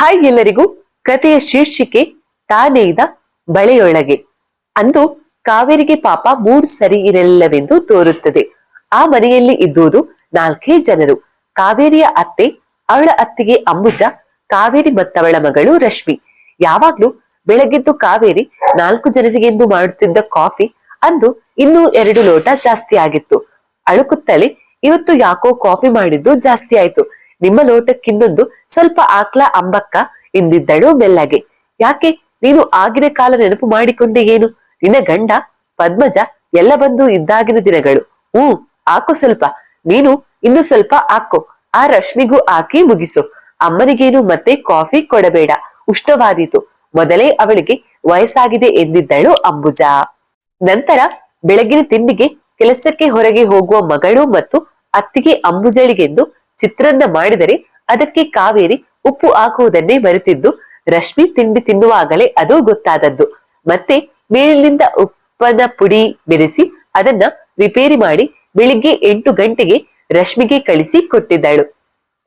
Hi ಎಲ್ಲರಿಗೂ ಕಥೆಯ ಶೀರ್ಷಿಕೆ ತಾನೇದ ಬಳೆಯೊಳಗೆ. ಅಂದು ಕಾವೇರಿಗೆ ಪಾಪ ಮೂಡ್ ಸರಿ ಇರಲಿಲ್ಲವೆಂದು ತೋರುತ್ತದೆ. ಆ ಮನೆಯಲ್ಲಿ ಇದ್ದುದು ನಾಲ್ಕೇ ಜನರು. ಕಾವೇರಿಯ ಅತ್ತೆ, ಅವಳ ಅತ್ತಿಗೆ ಅಂಬುಜ, ಕಾವೇರಿ ಮತ್ತವಳ ಮಗಳು ರಶ್ಮಿ. ಯಾವಾಗ್ಲೂ ಬೆಳಗ್ಗೆದ್ದು ಕಾವೇರಿ ನಾಲ್ಕು ಜನರಿಗೆಂದು ಮಾಡುತ್ತಿದ್ದ ಕಾಫಿ ಅಂದು ಇನ್ನೂ ಎರಡು ಲೋಟ ಜಾಸ್ತಿ ಆಗಿತ್ತು. ಅಳುಕುತ್ತಲೇ ಇವತ್ತು ಯಾಕೋ ಕಾಫಿ ಮಾಡಿದ್ದು ಜಾಸ್ತಿ ಆಯ್ತು. ನಿಮ್ಮ ಲೋಟಕ್ಕಿನ್ನೊಂದು ಸ್ವಲ್ಪ ಆಕ್ಲ ಅಂಬಕ್ಕ ಎಂದಿದ್ದಳು ಮೆಲ್ಲಗೆ ಯಾಕೆ? ನೀನು ಆಗಿನ ಕಾಲ ನೆನಪು ಮಾಡಿಕೊಂಡೆ ಏನು? ನಿನ್ನ ಗಂಡ, ಪದ್ಮಜ ಎಲ್ಲ ಬಂದು ಇದ್ದಾಗಿನ ದಿನಗಳು. ಹ್ಞೂ, ಹಾಕು ಸ್ವಲ್ಪ. ನೀನು ಇನ್ನು ಸ್ವಲ್ಪ ಹಾಕು. ಆ ರಶ್ಮಿಗೂ ಹಾಕಿ ಮುಗಿಸು. ಅಮ್ಮನಿಗೇನು ಮತ್ತೆ ಕಾಫಿ ಕೊಡಬೇಡ. ಉಷ್ಣವಾದೀತು ಮೊದಲೇ ಅವಳಿಗೆ ವಯಸ್ಸಾಗಿದೆ ಎಂದಿದ್ದಳು ಅಂಬುಜ. ನಂತರ ಬೆಳಗಿನ ತಿಂಡಿಗೆ ಕೆಲಸಕ್ಕೆ ಹೊರಗೆ ಹೋಗುವ ಮಗಳು ಮತ್ತು ಅತ್ತಿಗೆ ಅಂಬುಜಳಿಗೆಂದು ಚಿತ್ರಾನ್ನ ಮಾಡಿದರೆ ಅದಕ್ಕೆ ಕಾವೇರಿ ಉಪ್ಪು ಹಾಕುವುದನ್ನೇ ಮರೆತಿದ್ದು, ರಶ್ಮಿ ತಿಂಡಿ ತಿನ್ನುವಾಗಲೇ ಅದು ಗೊತ್ತಾದದ್ದು. ಮತ್ತೆ ಮೇಲಿನಿಂದ ಉಪ್ಪನ ಪುಡಿ ಬೆರೆಸಿ ಅದನ್ನ ರಿಪೇರಿ ಮಾಡಿ ಬೆಳಿಗ್ಗೆ ಎಂಟು ಗಂಟೆಗೆ ರಶ್ಮಿಗೆ ಕಳಿಸಿ ಕೊಟ್ಟಿದ್ದಳು.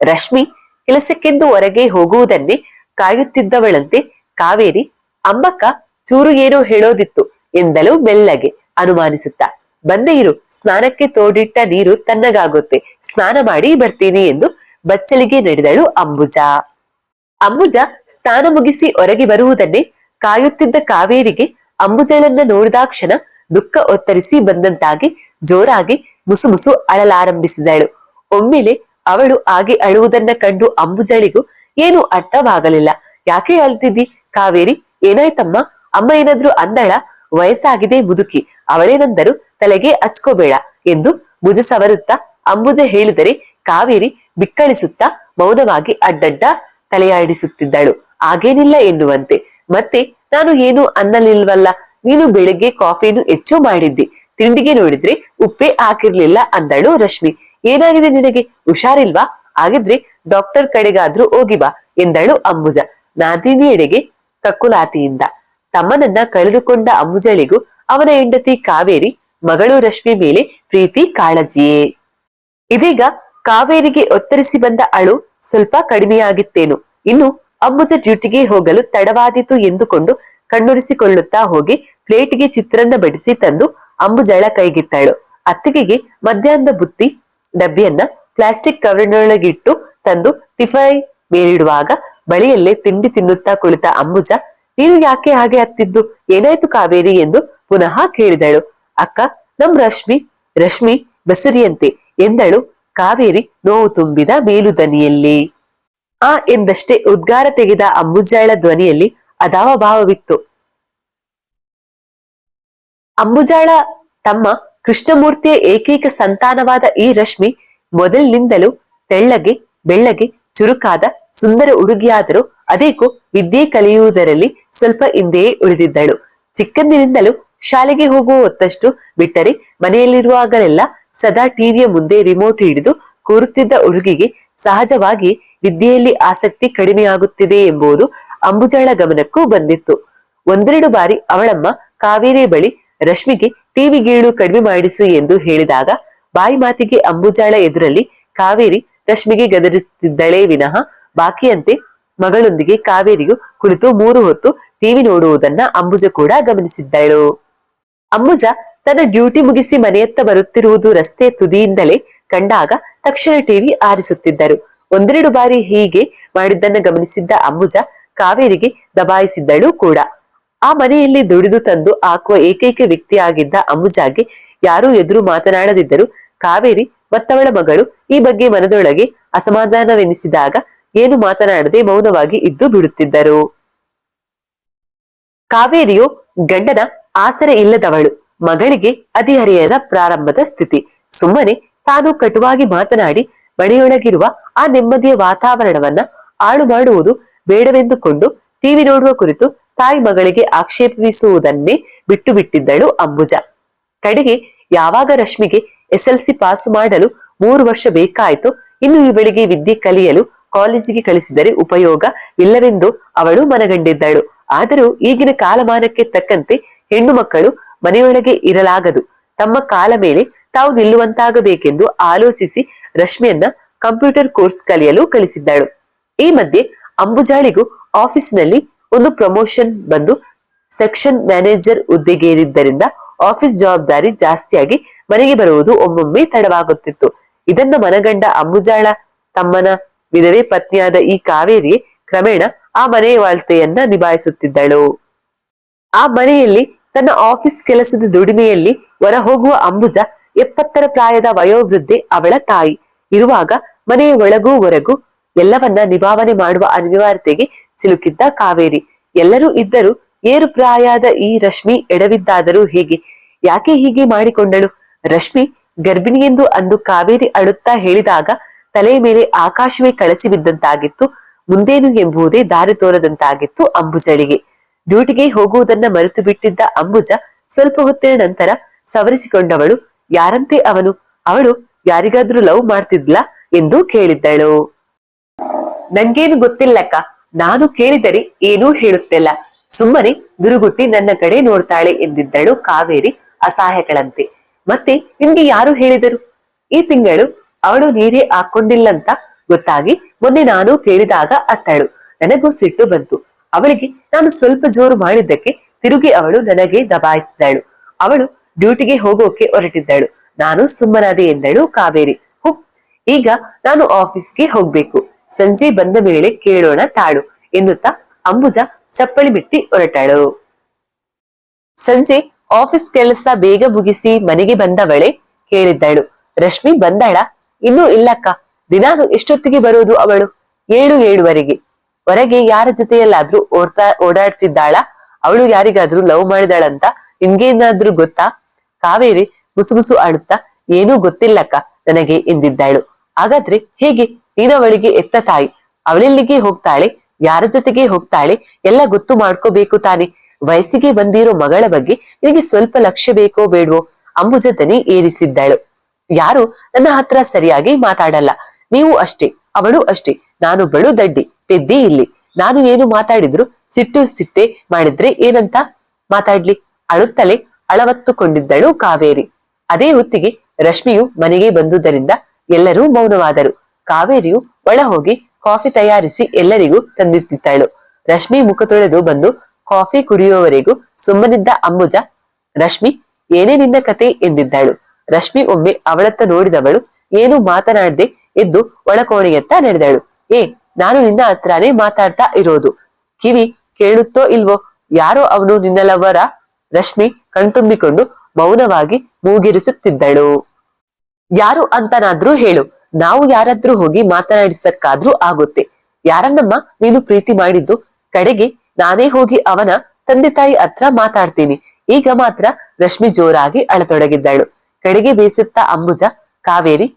ರಶ್ಮಿ ಕೆಲಸಕ್ಕೆಂದು ಹೊರಗೆ ಹೋಗುವುದನ್ನೇ ಕಾಯುತ್ತಿದ್ದವಳಂತೆ ಕಾವೇರಿ, ಅಮ್ಮಕ್ಕ, ಚೂರು ಏನೋ ಹೇಳೋದಿತ್ತು ಎಂದಲು ಮೆಲ್ಲಗೆ ಅನುಮಾನಿಸುತ್ತಾ, ಬಂದೆ ಇರು, ಸ್ನಾನಕ್ಕೆ ತೋಡಿಟ್ಟ ನೀರು ತಣ್ಣಗಾಗುತ್ತೆ ಸ್ನಾನ ಮಾಡಿ ಬರ್ತೀನಿ ಎಂದು ಬಚ್ಚಲಿಗೆ ನಡೆದಳು ಅಂಬುಜ. ಅಂಬುಜ ಸ್ನಾನ ಮುಗಿಸಿ ಹೊರಗೆ ಬರುವುದನ್ನೇ ಕಾಯುತ್ತಿದ್ದ ಕಾವೇರಿಗೆ ಅಂಬುಜಳನ್ನ ನೋಡಿದಾಕ್ಷಣ ದುಃಖ ಒತ್ತರಿಸಿ ಬಂದಂತಾಗಿ ಜೋರಾಗಿ ಮುಸುಮುಸು ಅಳಲಾರಂಭಿಸಿದಳು. ಒಮ್ಮೆಲೆ ಅವಳು ಹಾಗೆ ಅಳುವುದನ್ನ ಕಂಡು ಅಂಬುಜಳಿಗೂ ಏನು ಅರ್ಥವಾಗಲಿಲ್ಲ. ಯಾಕೆ ಅಳ್ತಿದ್ದಿ ಕಾವೇರಿ? ಏನಾಯ್ತಮ್ಮ? ಅಮ್ಮ ಏನಾದ್ರೂ ಅಂದಳ? ವಯಸ್ಸಾಗಿದೆ ಮುದುಕಿ. ಅವಳೇನಂದರು ತಲೆಗೆ ಹಚ್ಕೋಬೇಡ ಎಂದು ಭುಜ ಸವರುತ್ತಾ ಅಂಬುಜ ಹೇಳಿದರೆ ಕಾವೇರಿ ಬಿಕ್ಕಳಿಸುತ್ತಾ ಮೌನವಾಗಿ ಅಡ್ಡಡ್ಡ ತಲೆಯಾಡಿಸುತ್ತಿದ್ದಳು. ಹಾಗೇನಿಲ್ಲ ಎನ್ನುವಂತೆ. ಮತ್ತೆ ನಾನು ಏನು ಅನ್ನಲಿಲ್ವಲ್ಲ. ನೀನು ಬೆಳಗ್ಗೆ ಕಾಫಿನು ಹೆಚ್ಚು ಮಾಡಿದ್ದೆ. ತಿಂಡಿಗೆ ನೋಡಿದ್ರೆ ಉಪ್ಪೇ ಹಾಕಿರ್ಲಿಲ್ಲ ಅಂದಳು ರಶ್ಮಿ. ಏನಾಗಿದೆ ನಿನಗೆ? ಹುಷಾರಿಲ್ವಾ? ಹಾಗಿದ್ರೆ ಡಾಕ್ಟರ್ ಕಡೆಗಾದ್ರೂ ಹೋಗಿ ಬಾ ಎಂದಳು ಅಂಬುಜ. ನಾದಿನಿಯೆಡೆಗೆ ಕಕ್ಕುಲಾತಿಯಿಂದ. ತಮ್ಮನನ್ನ ಕಳೆದುಕೊಂಡ ಅಂಬುಜಳಿಗೂ ಅವನ ಹೆಂಡತಿ ಕಾವೇರಿ, ಮಗಳು ರಶ್ಮಿ ಮೇಲೆ ಪ್ರೀತಿ ಕಾಳಜಿಯೇ. ಇದೀಗ ಕಾವೇರಿಗೆ ಒತ್ತರಿಸಿ ಬಂದ ಅಳು ಸ್ವಲ್ಪ ಕಡಿಮೆಯಾಗಿತ್ತೇನು. ಇನ್ನು ಅಮ್ಮುಜ ಡ್ಯೂಟಿಗೆ ಹೋಗಲು ತಡವಾದೀತು ಎಂದುಕೊಂಡು ಕಣ್ಣುರಿಸಿಕೊಳ್ಳುತ್ತಾ ಹೋಗಿ ಪ್ಲೇಟ್ಗೆ ಚಿತ್ರನ್ನ ಬಡಿಸಿ ತಂದು ಅಂಬುಜಳ ಕೈಗಿತ್ತಳು. ಅತ್ತಿಗೆಗೆ ಮಧ್ಯಾಹ್ನದ ಬುತ್ತಿ, ಡಬ್ಬಿಯನ್ನ ಪ್ಲಾಸ್ಟಿಕ್ ಕವರಿನೊಳಗಿಟ್ಟು ತಂದು ಟಿಫೈ ಮೇಲಿಡುವಾಗ ಬಳಿಯಲ್ಲೇ ತಿಂಡಿ ತಿನ್ನುತ್ತಾ ಕುಳಿತ ಅಂಬುಜ, ನೀನು ಯಾಕೆ ಹಾಗೆ ಹತ್ತಿದ್ದು ಏನಾಯ್ತು ಕಾವೇರಿ? ಎಂದು ಪುನಃ ಕೇಳಿದಳು. ಅಕ್ಕ, ನಮ್ ರಶ್ಮಿ ರಶ್ಮಿ, ಬಸುರಿಯಂತೆ. ಎಂದಳು. ಕಾವೇರಿ ನೋವು ತುಂಬಿದ ಮೇಲುದನಿಯಲ್ಲಿ ಆ ಎಂದಷ್ಟೇ ಉದ್ಗಾರ ತೆಗೆದ ಅಂಬುಜಾಳ ಧ್ವನಿಯಲ್ಲಿ ಅದಾವ ಭಾವವಿತ್ತು. ಅಂಬುಜಾಳ ತಮ್ಮ ಕೃಷ್ಣಮೂರ್ತಿಯ ಏಕೈಕ ಸಂತಾನವಾದ ಈ ರಶ್ಮಿ ಮೊದಲಿನಿಂದಲೂ ತೆಳ್ಳಗೆ, ಬೆಳ್ಳಗೆ, ಚುರುಕಾದ, ಸುಂದರ ಹುಡುಗಿಯಾದರೂ ಅದೇಕೋ ವಿದ್ಯೆ ಕಲಿಯುವುದರಲ್ಲಿ ಸ್ವಲ್ಪ ಹಿಂದೆಯೇ ಉಳಿದಿದ್ದಳು. ಚಿಕ್ಕಂದಿನಿಂದಲೂ ಶಾಲೆಗೆ ಹೋಗುವ ಹೊತ್ತಷ್ಟು ಬಿಟ್ಟರೆ ಮನೆಯಲ್ಲಿರುವಾಗಲೆಲ್ಲ ಸದಾ ಟಿವಿಯ ಮುಂದೆ ರಿಮೋಟ್ ಹಿಡಿದು ಕೂರುತ್ತಿದ್ದ ಹುಡುಗಿಗೆ ಸಹಜವಾಗಿ ವಿದ್ಯೆಯಲ್ಲಿ ಆಸಕ್ತಿ ಕಡಿಮೆಯಾಗುತ್ತಿದೆ ಎಂಬುದು ಅಂಬುಜಾಳ ಗಮನಕ್ಕೂ ಬಂದಿತ್ತು. ಒಂದೆರಡು ಬಾರಿ ಅವಳಮ್ಮ ಕಾವೇರಿ ಬಳಿ ರಶ್ಮಿಗೆ ಟಿವಿ ಗೀಳು ಕಡಿಮೆ ಮಾಡಿಸು ಎಂದು ಹೇಳಿದಾಗ ಬಾಯಿ ಮಾತಿಗೆ ಅಂಬುಜಾಳ ಎದುರಲ್ಲಿ ಕಾವೇರಿ ರಶ್ಮಿಗೆ ಗದರುತ್ತಿದ್ದಳೇ ವಿನಃ ಬಾಕಿಯಂತೆ ಮಗಳೊಂದಿಗೆ ಕಾವೇರಿಯು ಕುಳಿತು ಮೂರು ಹೊತ್ತು ಟಿವಿ ನೋಡುವುದನ್ನ ಅಂಬುಜ ಕೂಡ ಗಮನಿಸಿದ್ದಳು. ಅಂಬುಜ ತನ್ನ ಡ್ಯೂಟಿ ಮುಗಿಸಿ ಮನೆಯತ್ತ ಬರುತ್ತಿರುವುದು ರಸ್ತೆ ತುದಿಯಿಂದಲೇ ಕಂಡಾಗ ತಕ್ಷಣ ಟಿವಿ ಆರಿಸುತ್ತಿದ್ದರು. ಒಂದೆರಡು ಬಾರಿ ಹೀಗೆ ಮಾಡಿದ್ದನ್ನು ಗಮನಿಸಿದ್ದ ಅಂಬುಜ ಕಾವೇರಿಗೆ ದಬಾಯಿಸಿದ್ದಳು ಕೂಡ. ಆ ಮನೆಯಲ್ಲಿ ದುಡಿದು ತಂದು ಹಾಕುವ ಏಕೈಕ ವ್ಯಕ್ತಿಯಾಗಿದ್ದ ಅಂಬುಜಾಗೆ ಯಾರೂ ಎದುರು ಮಾತನಾಡದಿದ್ದರು ಕಾವೇರಿ ಮತ್ತವಳ ಮಗಳು ಈ ಬಗ್ಗೆ ಮನದೊಳಗೆ ಅಸಮಾಧಾನವೆನಿಸಿದಾಗ ಏನು ಮಾತನಾಡದೆ ಮೌನವಾಗಿ ಇದ್ದು ಬಿಡುತ್ತಿದ್ದರು. ಕಾವೇರಿಯು ಗಂಡನ ಆಸರೆ ಇಲ್ಲದವಳು. ಮಗಳಿಗೆ ಹದಿಹರೆಯದ ಪ್ರಾರಂಭದ ಸ್ಥಿತಿ. ಸುಮ್ಮನೆ ತಾನು ಕಟುವಾಗಿ ಮಾತನಾಡಿ ಮನೆಯೊಳಗಿರುವ ಆ ನೆಮ್ಮದಿಯ ವಾತಾವರಣವನ್ನ ಹಾಳು ಮಾಡುವುದು ಬೇಡವೆಂದುಕೊಂಡು ಟಿವಿ ನೋಡುವ ಕುರಿತು ತಾಯಿ ಮಗಳಿಗೆ ಆಕ್ಷೇಪಿಸುವುದನ್ನೇ ಬಿಟ್ಟು ಬಿಟ್ಟಿದ್ದಳು ಅಂಬುಜ. ಕಡೆಗೆ ಯಾವಾಗ ರಶ್ಮಿಗೆ ಎಸ್ಎಲ್ಸಿ ಪಾಸು ಮಾಡಲು ಮೂರು ವರ್ಷ ಬೇಕಾಯಿತು, ಇನ್ನು ಇವಳಿಗೆ ವಿದ್ಯೆ ಕಲಿಯಲು ಕಾಲೇಜಿಗೆ ಕಳಿಸಿದರೆ ಉಪಯೋಗ ಇಲ್ಲವೆಂದು ಅವಳು ಮನಗಂಡಿದ್ದಳು. ಆದರೂ ಈಗಿನ ಕಾಲಮಾನಕ್ಕೆ ತಕ್ಕಂತೆ ಹೆಣ್ಣು ಮಕ್ಕಳು ಮನೆಯೊಳಗೆ ಇರಲಾಗದು. ತಮ್ಮ ಕಾಲ ಮೇಲೆ ತಾವು ನಿಲ್ಲುವಂತಾಗಬೇಕೆಂದು ಆಲೋಚಿಸಿ ರಶ್ಮಿಯನ್ನ ಕಂಪ್ಯೂಟರ್ ಕೋರ್ಸ್ ಕಲಿಯಲು ಕಳಿಸಿದ್ದಳು. ಈ ಮಧ್ಯೆ ಅಂಬುಜಾಳಿಗೂ ಆಫೀಸ್ನಲ್ಲಿ ಒಂದು ಪ್ರಮೋಷನ್ ಬಂದು ಸೆಕ್ಷನ್ ಮ್ಯಾನೇಜರ್ ಹುದ್ದೆಗೇರಿದ್ದರಿಂದ ಆಫೀಸ್ ಜವಾಬ್ದಾರಿ ಜಾಸ್ತಿಯಾಗಿ ಮನೆಗೆ ಬರುವುದು ಒಮ್ಮೊಮ್ಮೆ ತಡವಾಗುತ್ತಿತ್ತು. ಇದನ್ನ ಮನಗಂಡ ಅಂಬುಜಾಳ ತಮ್ಮನ ವಿಧವೆ ಪತ್ನಿಯಾದ ಈ ಕಾವೇರಿ ಕ್ರಮೇಣ ಆ ಮನೆಯ ವಾಳ್ತೆಯನ್ನ ನಿಭಾಯಿಸುತ್ತಿದ್ದಳು. ಆ ಮನೆಯಲ್ಲಿ ತನ್ನ ಆಫೀಸ್ ಕೆಲಸದ ದುಡಿಮೆಯಲ್ಲಿ ಹೊರ ಹೋಗುವ ಅಂಬುಜ ಎಪ್ಪತ್ತರ ಪ್ರಾಯದ ವಯೋವೃದ್ಧೆ ಅವಳ ತಾಯಿ. ಇರುವಾಗ ಮನೆಯ ಒಳಗೂ ಹೊರಗೂ ಎಲ್ಲವನ್ನ ನಿಭಾವನೆ ಮಾಡುವ ಅನಿವಾರ್ಯತೆಗೆ ಸಿಲುಕಿದ್ದ ಕಾವೇರಿ. ಎಲ್ಲರೂ ಇದ್ದರೂ ಏರು ಪ್ರಾಯದ ಈ ರಶ್ಮಿ ಎಡವಿದ್ದಾದರೂ ಹೇಗೆ? ಯಾಕೆ ಹೀಗೆ ಮಾಡಿಕೊಂಡಳು? ರಶ್ಮಿ ಗರ್ಭಿಣಿಯೆಂದು ಅಂದು ಕಾವೇರಿ ಅಳುತ್ತಾ ಹೇಳಿದಾಗ ತಲೆಯ ಮೇಲೆ ಆಕಾಶವೇ ಕಳಸಿ ಬಿದ್ದಂತಾಗಿತ್ತು, ಮುಂದೇನು ಎಂಬುದೇ ದಾರಿ ತೋರದಂತಾಗಿತ್ತು ಅಂಬುಜಳಿಗೆ. ಡ್ಯೂಟಿಗೆ ಹೋಗುವುದನ್ನ ಮರೆತು ಬಿಟ್ಟಿದ್ದ ಅಂಬುಜ ಸ್ವಲ್ಪ ಹೊತ್ತಿನ ನಂತರ ಸವರಿಸಿಕೊಂಡವಳು. ಯಾರಂತೆ ಅವನು? ಅವಳು ಯಾರಿಗಾದ್ರೂ ಲವ್ ಮಾಡ್ತಿದ್ಲಾ ಎಂದು ಕೇಳಿದ್ದಳು. ನಂಗೇನು ಗೊತ್ತಿಲ್ಲಕ್ಕ, ನಾನು ಕೇಳಿದರೆ ಏನೂ ಹೇಳುತ್ತಿಲ್ಲ. ಸುಮ್ಮನೆ ದುರುಗುಟ್ಟಿ ನನ್ನ ಕಡೆ ನೋಡ್ತಾಳೆ ಎಂದಿದ್ದಳು ಕಾವೇರಿ ಅಸಹಾಯಕಳಂತೆ. ಮತ್ತೆ ನಿಮ್ಗೆ ಯಾರು ಹೇಳಿದರು? ಈ ತಿಂಗಳು ಅವಳು ನೀರೇ ಹಾಕೊಂಡಿಲ್ಲಂತ ಗೊತ್ತಾಗಿ ಮೊನ್ನೆ ನಾನು ಕೇಳಿದಾಗ ಅತ್ತಳು. ನನಗೂ ಸಿಟ್ಟು ಬಂತು. ಅವಳಿಗೆ ನಾನು ಸ್ವಲ್ಪ ಜೋರು ಮಾಡಿದ್ದಕ್ಕೆ ತಿರುಗಿ ಅವಳು ನನಗೆ ದಬಾಯಿಸಿದಳು. ಅವಳು ಡ್ಯೂಟಿಗೆ ಹೋಗೋಕೆ ಹೊರಟಿದ್ದಳು. ನಾನು ಸುಮ್ಮನಾದೆ ಎಂದಳು ಕಾವೇರಿ. ಹು, ಈಗ ನಾನು ಆಫೀಸ್ಗೆ ಹೋಗ್ಬೇಕು. ಸಂಜೆ ಬಂದ ಮೇಲೆ ಕೇಳೋಣ ತಾಳು ಎನ್ನುತ್ತಾ ಅಂಬುಜ ಚಪ್ಪಳಿ ಬಿಟ್ಟಿ ಹೊರಟಳು. ಸಂಜೆ ಆಫೀಸ್ ಕೆಲಸ ಬೇಗ ಮುಗಿಸಿ ಮನೆಗೆ ಬಂದವಳೆ ಕೇಳಿದ್ದಳು. ರಶ್ಮಿ ಬಂದಳ, ಇನ್ನೂ ಇಲ್ಲಕ್ಕ, ದಿನಾನು ಎಷ್ಟೊತ್ತಿಗೆ ಬರೋದು ಅವಳು? ಏಳು ಏಳುವರೆಗೆ. ಹೊರಗೆ ಯಾರ ಜೊತೆಯಲ್ಲಾದ್ರೂ ಓಡ್ತಾ ಓಡಾಡ್ತಿದ್ದಾಳ? ಅವಳು ಯಾರಿಗಾದ್ರೂ ಲವ್ ಮಾಡಿದಾಳಂತ ನಿನ್ಗೇನಾದ್ರೂ ಗೊತ್ತಾ? ಕಾವೇರಿ ಮುಸುಮುಸು ಆಡುತ್ತಾ, ಏನೂ ಗೊತ್ತಿಲ್ಲಕ್ಕ ನನಗೆ ಎಂದಿದ್ದಾಳು. ಹಾಗಾದ್ರೆ ಹೇಗೆ? ನೀನವಳಿಗೆ ಎತ್ತ ತಾಯಿ. ಅವಳೆಲ್ಲಿಗೆ ಹೋಗ್ತಾಳೆ? ಯಾರ ಜೊತೆಗೆ ಹೋಗ್ತಾಳೆ? ಎಲ್ಲ ಗೊತ್ತು ಮಾಡ್ಕೋಬೇಕು ತಾನೆ. ವಯಸ್ಸಿಗೆ ಬಂದಿರೋ ಮಗಳ ಬಗ್ಗೆ ನಿನಗೆ ಸ್ವಲ್ಪ ಲಕ್ಷ್ಯ ಬೇಕೋ ಬೇಡವೋ? ಅಂಬುಜ ದನಿ ಏರಿಸಿದ್ದಳು. ಯಾರು? ನನ್ನ ಹತ್ರ ಸರಿಯಾಗಿ ಮಾತಾಡಲ್ಲ. ನೀವು ಅಷ್ಟೇ. ಅವಳು ಅಷ್ಟೇ. ಬಳು ದಡ್ಡಿ. ಪೆದ್ದಿ ಇಲ್ಲಿ. ನಾನು ಏನು ಮಾತಾಡಿದ್ರು ಸಿಟ್ಟು ಸಿಟ್ಟೆ ಮಾಡಿದ್ರೆ ಏನಂತ? ಮಾತಾಡ್ಲಿ. ಅಳುತ್ತಲೇ ಅಳವತ್ತುಕೊಂಡಿದ್ದಳು ಕಾವೇರಿ. ಅದೇ ಹೊತ್ತಿಗೆ ರಶ್ಮಿಯು ಮನೆಗೆ ಬಂದುದರಿಂದ ಎಲ್ಲರೂ ಮೌನವಾದರು. ಕಾವೇರಿಯು ಒಳ ಹೋಗಿ ಕಾಫಿ ತಯಾರಿಸಿ ಎಲ್ಲರಿಗೂ ತಂದಿತ್ತಿದ್ದಳು ರಶ್ಮಿ ಮುಖ ತೊಳೆದು ಬಂದು ಕಾಫಿ ಕುಡಿಯುವವರೆಗೂ ಸುಮ್ಮನಿದ್ದ ಅಂಬುಜ, ರಶ್ಮಿ, ಏನೇ ನಿನ್ನ ಕತೆ? ಎಂದಿದ್ದಳು. ರಶ್ಮಿ ಒಮ್ಮೆ ಅವಳತ್ತ ನೋಡಿದವಳು, ಏನು ಮಾತನಾಡದೆ? ಎದ್ದು ಒಳಕೋಣೆಯತ್ತ ನಡೆದಳು. ಏ ನಾನು ನಿನ್ನ ಹತ್ರನೇ ಮಾತಾಡ್ತಾ ಇರೋದು. ಕಿವಿ, ಕೇಳುತ್ತೋ ಇಲ್ವೋ? ಯಾರೋ ಅವನು ನಿನ್ನಲವರ ರಶ್ಮಿ ಕಣ್ತುಂಬಿಕೊಂಡು ಮೌನವಾಗಿ ಮೂಗಿರಿಸುತ್ತಿದ್ದಳು. ಯಾರು ಅಂತನಾದ್ರೂ ಹೇಳು. ನಾವು ಯಾರಾದ್ರೂ ಹೋಗಿ ಮಾತನಾಡಿಸಕ್ಕಾದ್ರೂ ಆಗುತ್ತೆ. ಯಾರನ್ನಮ್ಮ ನೀನು ಪ್ರೀತಿ ಮಾಡಿದ್ದು? ಕಡೆಗೆ ನಾನೇ ಹೋಗಿ ಅವನ ತಂದೆ ತಾಯಿ ಹತ್ರ ಮಾತಾಡ್ತೀನಿ. ಈಗ ಮಾತ್ರ ರಶ್ಮಿ ಜೋರಾಗಿ ಅಳತೊಡಗಿದ್ದಳು. ಕಡೆಗೆ ಬೇಸುತ್ತಾ ಅಂಬುಜ, ಕಾವೇರಿ,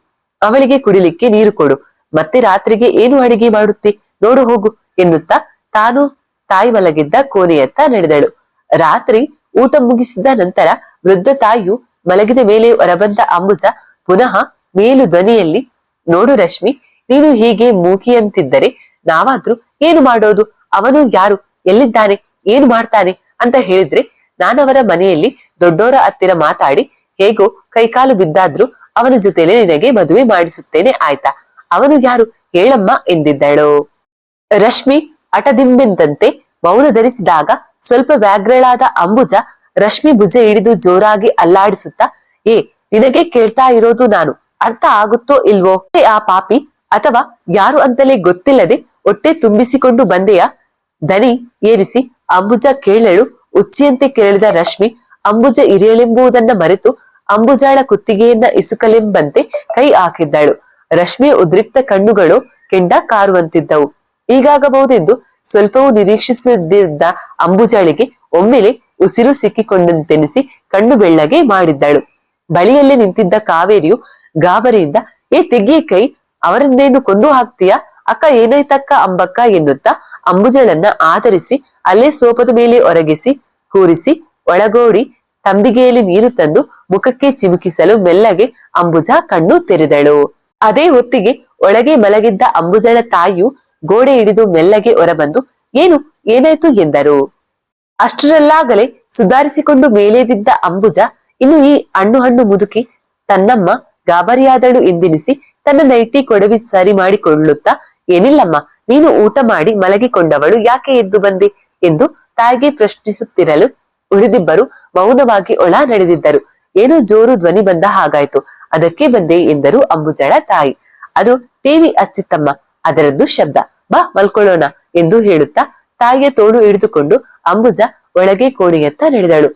ಅವಳಿಗೆ ಕುಡಿಲಿಕ್ಕೆ ನೀರು ಕೊಡು. ಮತ್ತೆ ರಾತ್ರಿಗೆ ಏನು ಅಡಿಗೆ ಮಾಡುತ್ತಿ? ನೋಡು ಹೋಗು ಎನ್ನುತ್ತಾ ತಾನು ತಾಯಿ ಮಲಗಿದ್ದ ಕೋಣೆಯತ್ತ ನಡೆದಳು. ರಾತ್ರಿ ಊಟ ಮುಗಿಸಿದ ನಂತರ ವೃದ್ಧ ತಾಯಿಯು ಮಲಗಿದ ಮೇಲೆ ಹೊರಬಂದ ಅಂಬುಜ ಪುನಃ ಮೇಲು ಧ್ವನಿಯಲ್ಲಿ, ನೋಡು ರಶ್ಮಿ, ನೀನು ಹೀಗೆ ಮೂಕಿಯಂತಿದ್ದರೆ ನಾವಾದ್ರೂ ಏನು ಮಾಡೋದು? ಅವನು ಯಾರು? ಎಲ್ಲಿದ್ದಾನೆ? ಏನು ಮಾಡ್ತಾನೆ? ಅಂತ ಹೇಳಿದ್ರೆ ನಾನವರ ಮನೆಯಲ್ಲಿ ದೊಡ್ಡೋರ ಹತ್ತಿರ ಮಾತಾಡಿ, ಹೇಗೋ ಕೈಕಾಲು ಬಿದ್ದಾದ್ರೂ ಅವನ ಜೊತೆಲೆ ನಿನಗೆ ಮದುವೆ ಮಾಡಿಸುತ್ತೇನೆ ಆಯ್ತಾ? ಅವನು ಯಾರು ಹೇಳಮ್ಮ ಎಂದಿದ್ದಳು. ರಶ್ಮಿ ಅಟದಿಂಬೆಂದಂತೆ ಮೌನ ಧರಿಸಿದಾಗ ಸ್ವಲ್ಪ ವ್ಯಾಗ್ರಳಾದ ಅಂಬುಜ ರಶ್ಮಿ ಭುಜ ಹಿಡಿದು ಜೋರಾಗಿ ಅಲ್ಲಾಡಿಸುತ್ತಾ, ಏ, ನಿನಗೆ ಕೇಳ್ತಾ ಇರೋದು ನಾನು, ಅರ್ಥ ಆಗುತ್ತೋ ಇಲ್ವೋ? ಆ ಪಾಪಿ, ಅಥವಾ ಯಾರು ಅಂತಲೇ ಗೊತ್ತಿಲ್ಲದೆ ಹೊಟ್ಟೆ ತುಂಬಿಸಿಕೊಂಡು ಬಂದೆಯ? ದನಿ ಏರಿಸಿ ಅಂಬುಜ ಕೇಳಲು ಉಚ್ಚಿಯಂತೆ ಕೇಳಿದ ರಶ್ಮಿ, ಅಂಬುಜ ಇರಿಯಳೆಂಬುದನ್ನ ಮರೆತು ಅಂಬುಜಾಳ ಕುತ್ತಿಗೆಯನ್ನ ಇಸುಕಲೆಂಬಂತೆ ಕೈ ಹಾಕಿದ್ದಳು. ರಶ್ಮಿಯ ಉದ್ರಿಕ್ತ ಕಣ್ಣುಗಳು ಕೆಂಡ ಕಾರುವಂತಿದ್ದವು. ಈಗಾಗಬಹುದೆಂದು ಸ್ವಲ್ಪವೂ ನಿರೀಕ್ಷಿಸದಿದ್ದ ಅಂಬುಜಾಳಿಗೆ ಒಮ್ಮೆಲೆ ಉಸಿರು ಸಿಕ್ಕಿಕೊಂಡಂತೆನಿಸಿ ಕಣ್ಣು ಬೆಳ್ಳಗೆ ಮಾಡಿದ್ದಳು. ಬಳಿಯಲ್ಲೇ ನಿಂತಿದ್ದ ಕಾವೇರಿಯು ಗಾಬರಿಯಿಂದ, ಏ ತೆಗಿಯ ಕೈ, ಅವರನ್ನೇನು ಕೊಂದು ಹಾಕ್ತೀಯಾ? ಅಕ್ಕ ಏನಾಯ್ತಕ್ಕ ಅಂಬಕ್ಕ? ಎನ್ನುತ್ತಾ ಅಂಬುಜಳನ್ನ ಆಧರಿಸಿ ಅಲ್ಲೇ ಸೋಪದ ಮೇಲೆ ಒರಗಿಸಿ, ಕೂರಿಸಿ, ಒಳಗೋಡಿ, ತಂಬಿಗೆಯಲ್ಲಿ ನೀರು ತಂದು ಮುಖಕ್ಕೆ ಚಿಮುಕಿಸಲು ಮೆಲ್ಲಗೆ ಅಂಬುಜ ಕಣ್ಣು ತೆರೆದಳು. ಅದೇ ಹೊತ್ತಿಗೆ ಒಳಗೆ ಮಲಗಿದ್ದ ಅಂಬುಜಳ ತಾಯಿಯು ಗೋಡೆ ಹಿಡಿದು ಮೆಲ್ಲಗೆ ಹೊರಬಂದು, ಏನು, ಏನಾಯ್ತು? ಎಂದರು. ಅಷ್ಟರಲ್ಲಾಗಲೇ ಸುಧಾರಿಸಿಕೊಂಡು ಮೇಲೇದಿದ್ದ ಅಂಬುಜ ಇನ್ನು ಈ ಹಣ್ಣು ಹಣ್ಣು ಮುದುಕಿ ತನ್ನಮ್ಮ ಗಾಬರಿಯಾದಳು ಎಂದೆನಿಸಿ ತನ್ನ ನೈಟಿ ಕೊಡವಿ ಸರಿ ಮಾಡಿಕೊಳ್ಳುತ್ತಾ, ಏನಿಲ್ಲಮ್ಮ, ನೀನು ಊಟ ಮಾಡಿ ಮಲಗಿಕೊಂಡವಳು ಯಾಕೆ ಎದ್ದು ಬಂದೆ? ಎಂದು ತಾಯಿಗೆ ಪ್ರಶ್ನಿಸುತ್ತಿರಲು ಉಳಿದಿಬ್ಬರು ಮೌನವಾಗಿ ಒಳ ನಡೆದಿದ್ದರು. ಏನೋ ಜೋರು ಧ್ವನಿ ಬಂದ ಹಾಗಾಯ್ತು. ಅದಕ್ಕೆ ಬಂದೆ ಎಂದರು ಅಂಬುಜಳ ತಾಯಿ. ಅದು ಟಿವಿ ಅಚ್ಚಿತ್ತಮ್ಮ, ಅದರದ್ದು ಶಬ್ದ. ಬಾ ಮಲ್ಕೊಳ್ಳೋಣ ಎಂದು ಹೇಳುತ್ತಾ ತಾಯಿಯ ತೋಳು ಹಿಡಿದುಕೊಂಡು ಅಂಬುಜ ಒಳಗೆ ಕೋಣೆಯತ್ತ ನಡೆದಳು.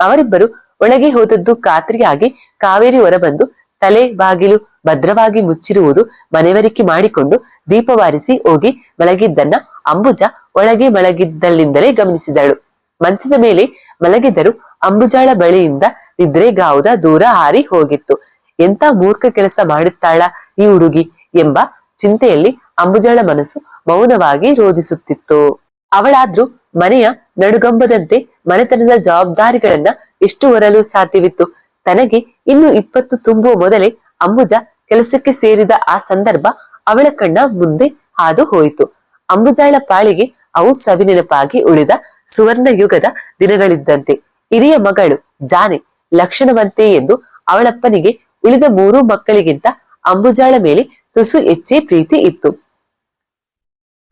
ಅವರಿಬ್ಬರು ಒಳಗೆ ಹೋದದ್ದು ಖಾತ್ರಿಯಾಗಿ ಕಾವೇರಿ ಹೊರಬಂದು ತಲೆ ಬಾಗಿಲು ಭದ್ರವಾಗಿ ಮುಚ್ಚಿರುವುದು ಮನೆವರಿಕೆ ಮಾಡಿಕೊಂಡು ದೀಪವಾರಿಸಿ ಹೋಗಿ ಮಲಗಿದ್ದನ್ನ ಅಂಬುಜ ಒಳಗೆ ಮಲಗಿದ್ದಲ್ಲಿಂದಲೇ ಗಮನಿಸಿದಳು. ಮಂಚದ ಮೇಲೆ ಮಲಗಿದರು ಅಂಬುಜಾಳ ಬಳಿಯಿಂದ ನಿದ್ರೆಗಾವುದ ದೂರ ಹಾರಿ ಹೋಗಿತ್ತು. ಎಂತ ಮೂರ್ಖ ಕೆಲಸ ಮಾಡುತ್ತಾಳ ಈ ಹುಡುಗಿ ಎಂಬ ಚಿಂತೆಯಲ್ಲಿ ಅಂಬುಜಾಳ ಮನಸ್ಸು ಮೌನವಾಗಿ ರೋಧಿಸುತ್ತಿತ್ತು. ಅವಳಾದ್ರೂ ಮನೆಯ ನಡುಗಂಬದಂತೆ ಮನೆತನದ ಜವಾಬ್ದಾರಿಗಳನ್ನ ಎಷ್ಟು ಹೊರಲು ಸಾಧ್ಯವಿತ್ತು? ತನಗೆ ಇನ್ನು ಇಪ್ಪತ್ತು ತುಂಬುವ ಮೊದಲೇ ಅಂಬುಜ ಕೆಲಸಕ್ಕೆ ಸೇರಿದ ಆ ಸಂದರ್ಭ ಅವಳ ಕಣ್ಣ ಮುಂದೆ ಹಾದು ಹೋಯಿತು. ಅಂಬುಜಾಳ ಪಾಳಿಗೆ ಅವು ಸವಿನೆನಪಾಗಿ ಉಳಿದ ಸುವರ್ಣ ಯುಗದ ದಿನಗಳಿದ್ದಂತೆ. ಹಿರಿಯ ಮಗಳು ಜಾನೆ ಲಕ್ಷಣವಂತೆ ಎಂದು ಅವಳಪ್ಪನಿಗೆ ಉಳಿದ ಮೂರು ಮಕ್ಕಳಿಗಿಂತ ಅಂಬುಜಾಳ ಮೇಲೆ ತುಸು ಹೆಚ್ಚೇ ಪ್ರೀತಿ ಇತ್ತು.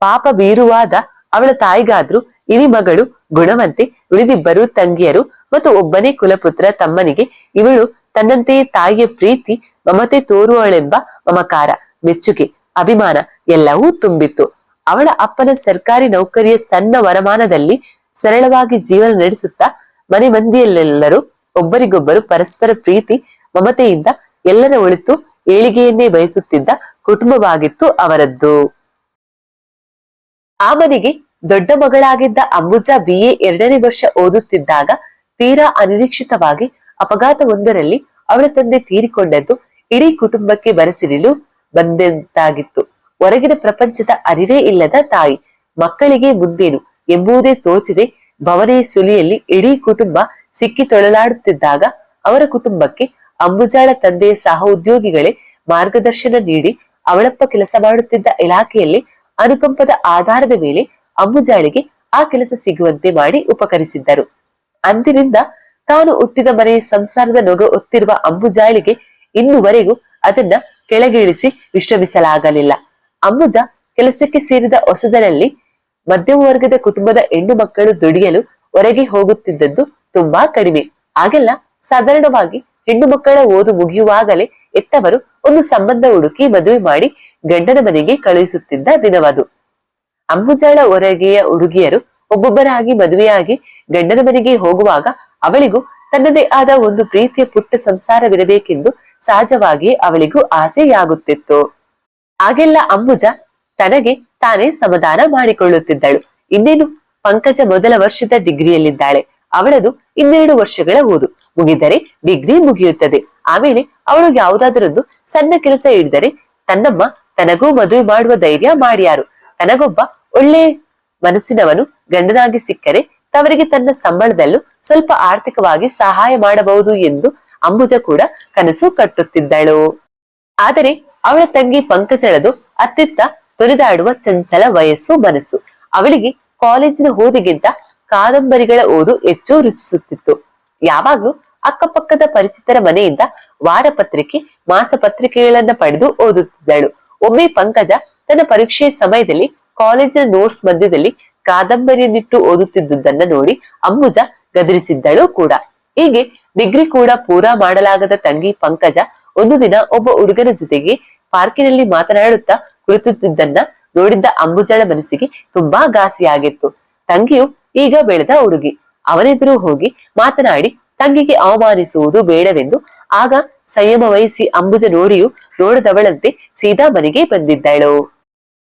ಪಾಪ ಬೀರುವಾದ ಅವಳ ತಾಯಿಗಾದ್ರೂ ಇಲಿ ಮಗಳು ಗುಣವಂತೆ ಉಳಿದಿಬ್ಬರು ತಂಗಿಯರು ಮತ್ತು ಒಬ್ಬನೇ ಕುಲಪುತ್ರ ತಮ್ಮನಿಗೆ ಇವಳು ತನ್ನಂತೆಯೇ ತಾಯಿಯ ಪ್ರೀತಿ, ಮಮತೆ ತೋರುವಳೆಂಬ ಮಮಕಾರ, ಮೆಚ್ಚುಗೆ, ಅಭಿಮಾನ ಎಲ್ಲವೂ ತುಂಬಿತ್ತು. ಅವಳ ಅಪ್ಪನ ಸರ್ಕಾರಿ ನೌಕರಿಯ ಸಣ್ಣ ವರಮಾನದಲ್ಲಿ ಸರಳವಾಗಿ ಜೀವನ ನಡೆಸುತ್ತಾ ಮನೆ ಮಂದಿಯಲ್ಲೆಲ್ಲರೂ ಒಬ್ಬರಿಗೊಬ್ಬರು ಪರಸ್ಪರ ಪ್ರೀತಿ ಮಮತೆಯಿಂದ ಎಲ್ಲರ ಒಳಿತು ಏಳಿಗೆಯನ್ನೇ ಬಯಸುತ್ತಿದ್ದ ಕುಟುಂಬವಾಗಿತ್ತು ಅವರದ್ದು. ಆ ದೊಡ್ಡ ಮಗಳಾಗಿದ್ದ ಅಂಬುಜಾ ಬಿಎ ಎರಡನೇ ವರ್ಷ ಓದುತ್ತಿದ್ದಾಗ ತೀರಾ ಅನಿರೀಕ್ಷಿತವಾಗಿ ಅಪಘಾತವೊಂದರಲ್ಲಿ ಅವಳ ತಂದೆ ತೀರಿಕೊಂಡದ್ದು ಇಡೀ ಕುಟುಂಬಕ್ಕೆ ಬರೆಸಿರಿಲು ಬಂದಂತಾಗಿತ್ತು. ಹೊರಗಿನ ಪ್ರಪಂಚದ ಅರಿವೇ ಇಲ್ಲದ ತಾಯಿ, ಮಕ್ಕಳಿಗೆ ಮುಂದೇನು ಎಂಬುದೇ ತೋಚಿದೆ ಭವನೆಯ ಸುಲಿಯಲ್ಲಿ ಇಡೀ ಕುಟುಂಬ ಸಿಕ್ಕಿ ತೊಳಲಾಡುತ್ತಿದ್ದಾಗ ಅವರ ಕುಟುಂಬಕ್ಕೆ ಅಂಬುಜಾಳ ತಂದೆಯ ಸಹ ಉದ್ಯೋಗಿಗಳೇ ಮಾರ್ಗದರ್ಶನ ನೀಡಿ ಅವಳಪ್ಪ ಕೆಲಸ ಮಾಡುತ್ತಿದ್ದ ಇಲಾಖೆಯಲ್ಲಿ ಅನುಕಂಪದ ಆಧಾರದ ಮೇಲೆ ಅಂಬುಜಾಳಿಗೆ ಆ ಕೆಲಸ ಸಿಗುವಂತೆ ಮಾಡಿ ಉಪಕರಿಸಿದ್ದರು. ಅಂದಿನಿಂದ ತಾನು ಹುಟ್ಟಿದ ಮನೆಯ ಸಂಸಾರದ ನೊಗ ಒತ್ತಿರುವ ಅಂಬುಜಾಳಿಗೆ ಇನ್ನುವರೆಗೂ ಅದನ್ನ ಕೆಳಗಿಳಿಸಿ ವಿಶ್ರಮಿಸಲಾಗಲಿಲ್ಲ. ಅಂಬುಜ ಕೆಲಸಕ್ಕೆ ಸೇರಿದ ಹೊಸದರಲ್ಲಿ ಮಧ್ಯಮ ವರ್ಗದ ಕುಟುಂಬದ ಹೆಣ್ಣು ಮಕ್ಕಳು ದುಡಿಯಲು ಹೊರಗೆ ಹೋಗುತ್ತಿದ್ದದ್ದು ತುಂಬಾ ಕಡಿಮೆ. ಆಗೆಲ್ಲ ಸಾಧಾರಣವಾಗಿ ಹೆಣ್ಣು ಮಕ್ಕಳ ಓದು ಮುಗಿಯುವಾಗಲೇ ಎತ್ತವರು ಒಂದು ಸಂಬಂಧ ಹುಡುಕಿ ಮದುವೆ ಮಾಡಿ ಗಂಡನ ಮನೆಗೆ ಕಳುಹಿಸುತ್ತಿದ್ದ ದಿನವದು. ಅಂಬುಜಾಳ ಹೊರಗೆಯ ಹುಡುಗಿಯರು ಒಬ್ಬೊಬ್ಬರಾಗಿ ಮದುವೆಯಾಗಿ ಗಂಡನ ಮನೆಗೆ ಹೋಗುವಾಗ ಅವಳಿಗೂ ತನ್ನದೇ ಆದ ಒಂದು ಪ್ರೀತಿಯ ಪುಟ್ಟ ಸಂಸಾರವಿರಬೇಕೆಂದು ಸಹಜವಾಗಿ ಅವಳಿಗೂ ಆಸೆಯಾಗುತ್ತಿತ್ತು. ಆಗೆಲ್ಲ ಅಂಬುಜ ತನಗೆ ತಾನೇ ಸಮಾಧಾನ ಮಾಡಿಕೊಳ್ಳುತ್ತಿದ್ದಳು. ಇನ್ನೇನು? ಪಂಕಜ ಮೊದಲ ವರ್ಷದ ಡಿಗ್ರಿಯಲ್ಲಿದ್ದಾಳೆ. ಅವಳದು ಇನ್ನೆರಡು ವರ್ಷಗಳ ಓದು. ಮುಗಿದರೆ ಡಿಗ್ರಿ ಮುಗಿಯುತ್ತದೆ. ಆಮೇಲೆ ಅವಳು ಯಾವುದಾದರೊಂದು ಸಣ್ಣ ಕೆಲಸ ಹಿಡಿದರೆ ತನ್ನಮ್ಮ ತನಗೂ ಮದುವೆ ಮಾಡುವ ಧೈರ್ಯ ಮಾಡ್ಯಾರು. ತನಗೊಬ್ಬ ಒಳ್ಳೆ ಮನಸ್ಸಿನವನು, ಗಂಡನಾಗಿ ಸಿಕ್ಕರೆ ತವರಿಗೆ ತನ್ನ ಸಂಬಳದಲ್ಲೂ ಸ್ವಲ್ಪ ಆರ್ಥಿಕವಾಗಿ ಸಹಾಯ ಮಾಡಬಹುದು ಎಂದು ಅಂಬುಜ ಕೂಡ ಕನಸು ಕಟ್ಟುತ್ತಿದ್ದಳು. ಆದರೆ ಅವಳ ತಂಗಿ ಪಂಕಜಳದು ಅತ್ತಿತ್ತ ತೊರೆದಾಡುವ ಚಂಚಲ ವಯಸ್ಸು ಮನಸ್ಸು. ಅವಳಿಗೆ ಕಾಲೇಜಿನ ಓದಿಗಿಂತ ಕಾದಂಬರಿಗಳ ಓದು ಹೆಚ್ಚು ರುಚಿಸುತ್ತಿತ್ತು. ಯಾವಾಗ್ಲೂ ಅಕ್ಕಪಕ್ಕದ ಪರಿಚಿತರ ಮನೆಯಿಂದ ವಾರಪತ್ರಿಕೆ ಮಾಸಪತ್ರಿಕೆಗಳನ್ನ ಪಡೆದು ಓದುತ್ತಿದ್ದಳು. ಒಮ್ಮೆ ಪಂಕಜ ತನ್ನ ಪರೀಕ್ಷೆಯ ಸಮಯದಲ್ಲಿ ಕಾಲೇಜಿನ ನೋಟ್ಸ್ ಮಧ್ಯದಲ್ಲಿ ಕಾದಂಬರಿಯನ್ನಿಟ್ಟು ಓದುತ್ತಿದ್ದುದನ್ನ ನೋಡಿ ಅಂಬುಜ ಗದರಿಸಿದ್ದಳು ಕೂಡ. ಹೀಗೆ ಡಿಗ್ರಿ ಕೂಡ ಪೂರಾ ಮಾಡಲಾಗದ ತಂಗಿ ಪಂಕಜ ಒಂದು ದಿನ ಒಬ್ಬ ಹುಡುಗನ ಜೊತೆಗೆ ಪಾರ್ಕಿನಲ್ಲಿ ಮಾತನಾಡುತ್ತಾ ಕುಳಿತುತ್ತಿದ್ದನ್ನ ನೋಡಿದ್ದ ಅಂಬುಜಳ ಮನಸ್ಸಿಗೆ ತುಂಬಾ ಘಾಸಿಯಾಗಿತ್ತು. ತಂಗಿಯು ಈಗ ಬೆಳೆದ ಹುಡುಗಿ ಅವನೆದುರು ಹೋಗಿ ಮಾತನಾಡಿ, ತಂಗಿಗೆ ಅವಮಾನಿಸುವುದು ಬೇಡವೆಂದು. ಆಗ ಸಂಯಮ ವಹಿಸಿ ಅಂಬುಜ ನೋಡಿಯು ನೋಡದವಳಂತೆ ಸೀದಾ ಮನೆಗೆ ಬಂದಿದ್ದಳು.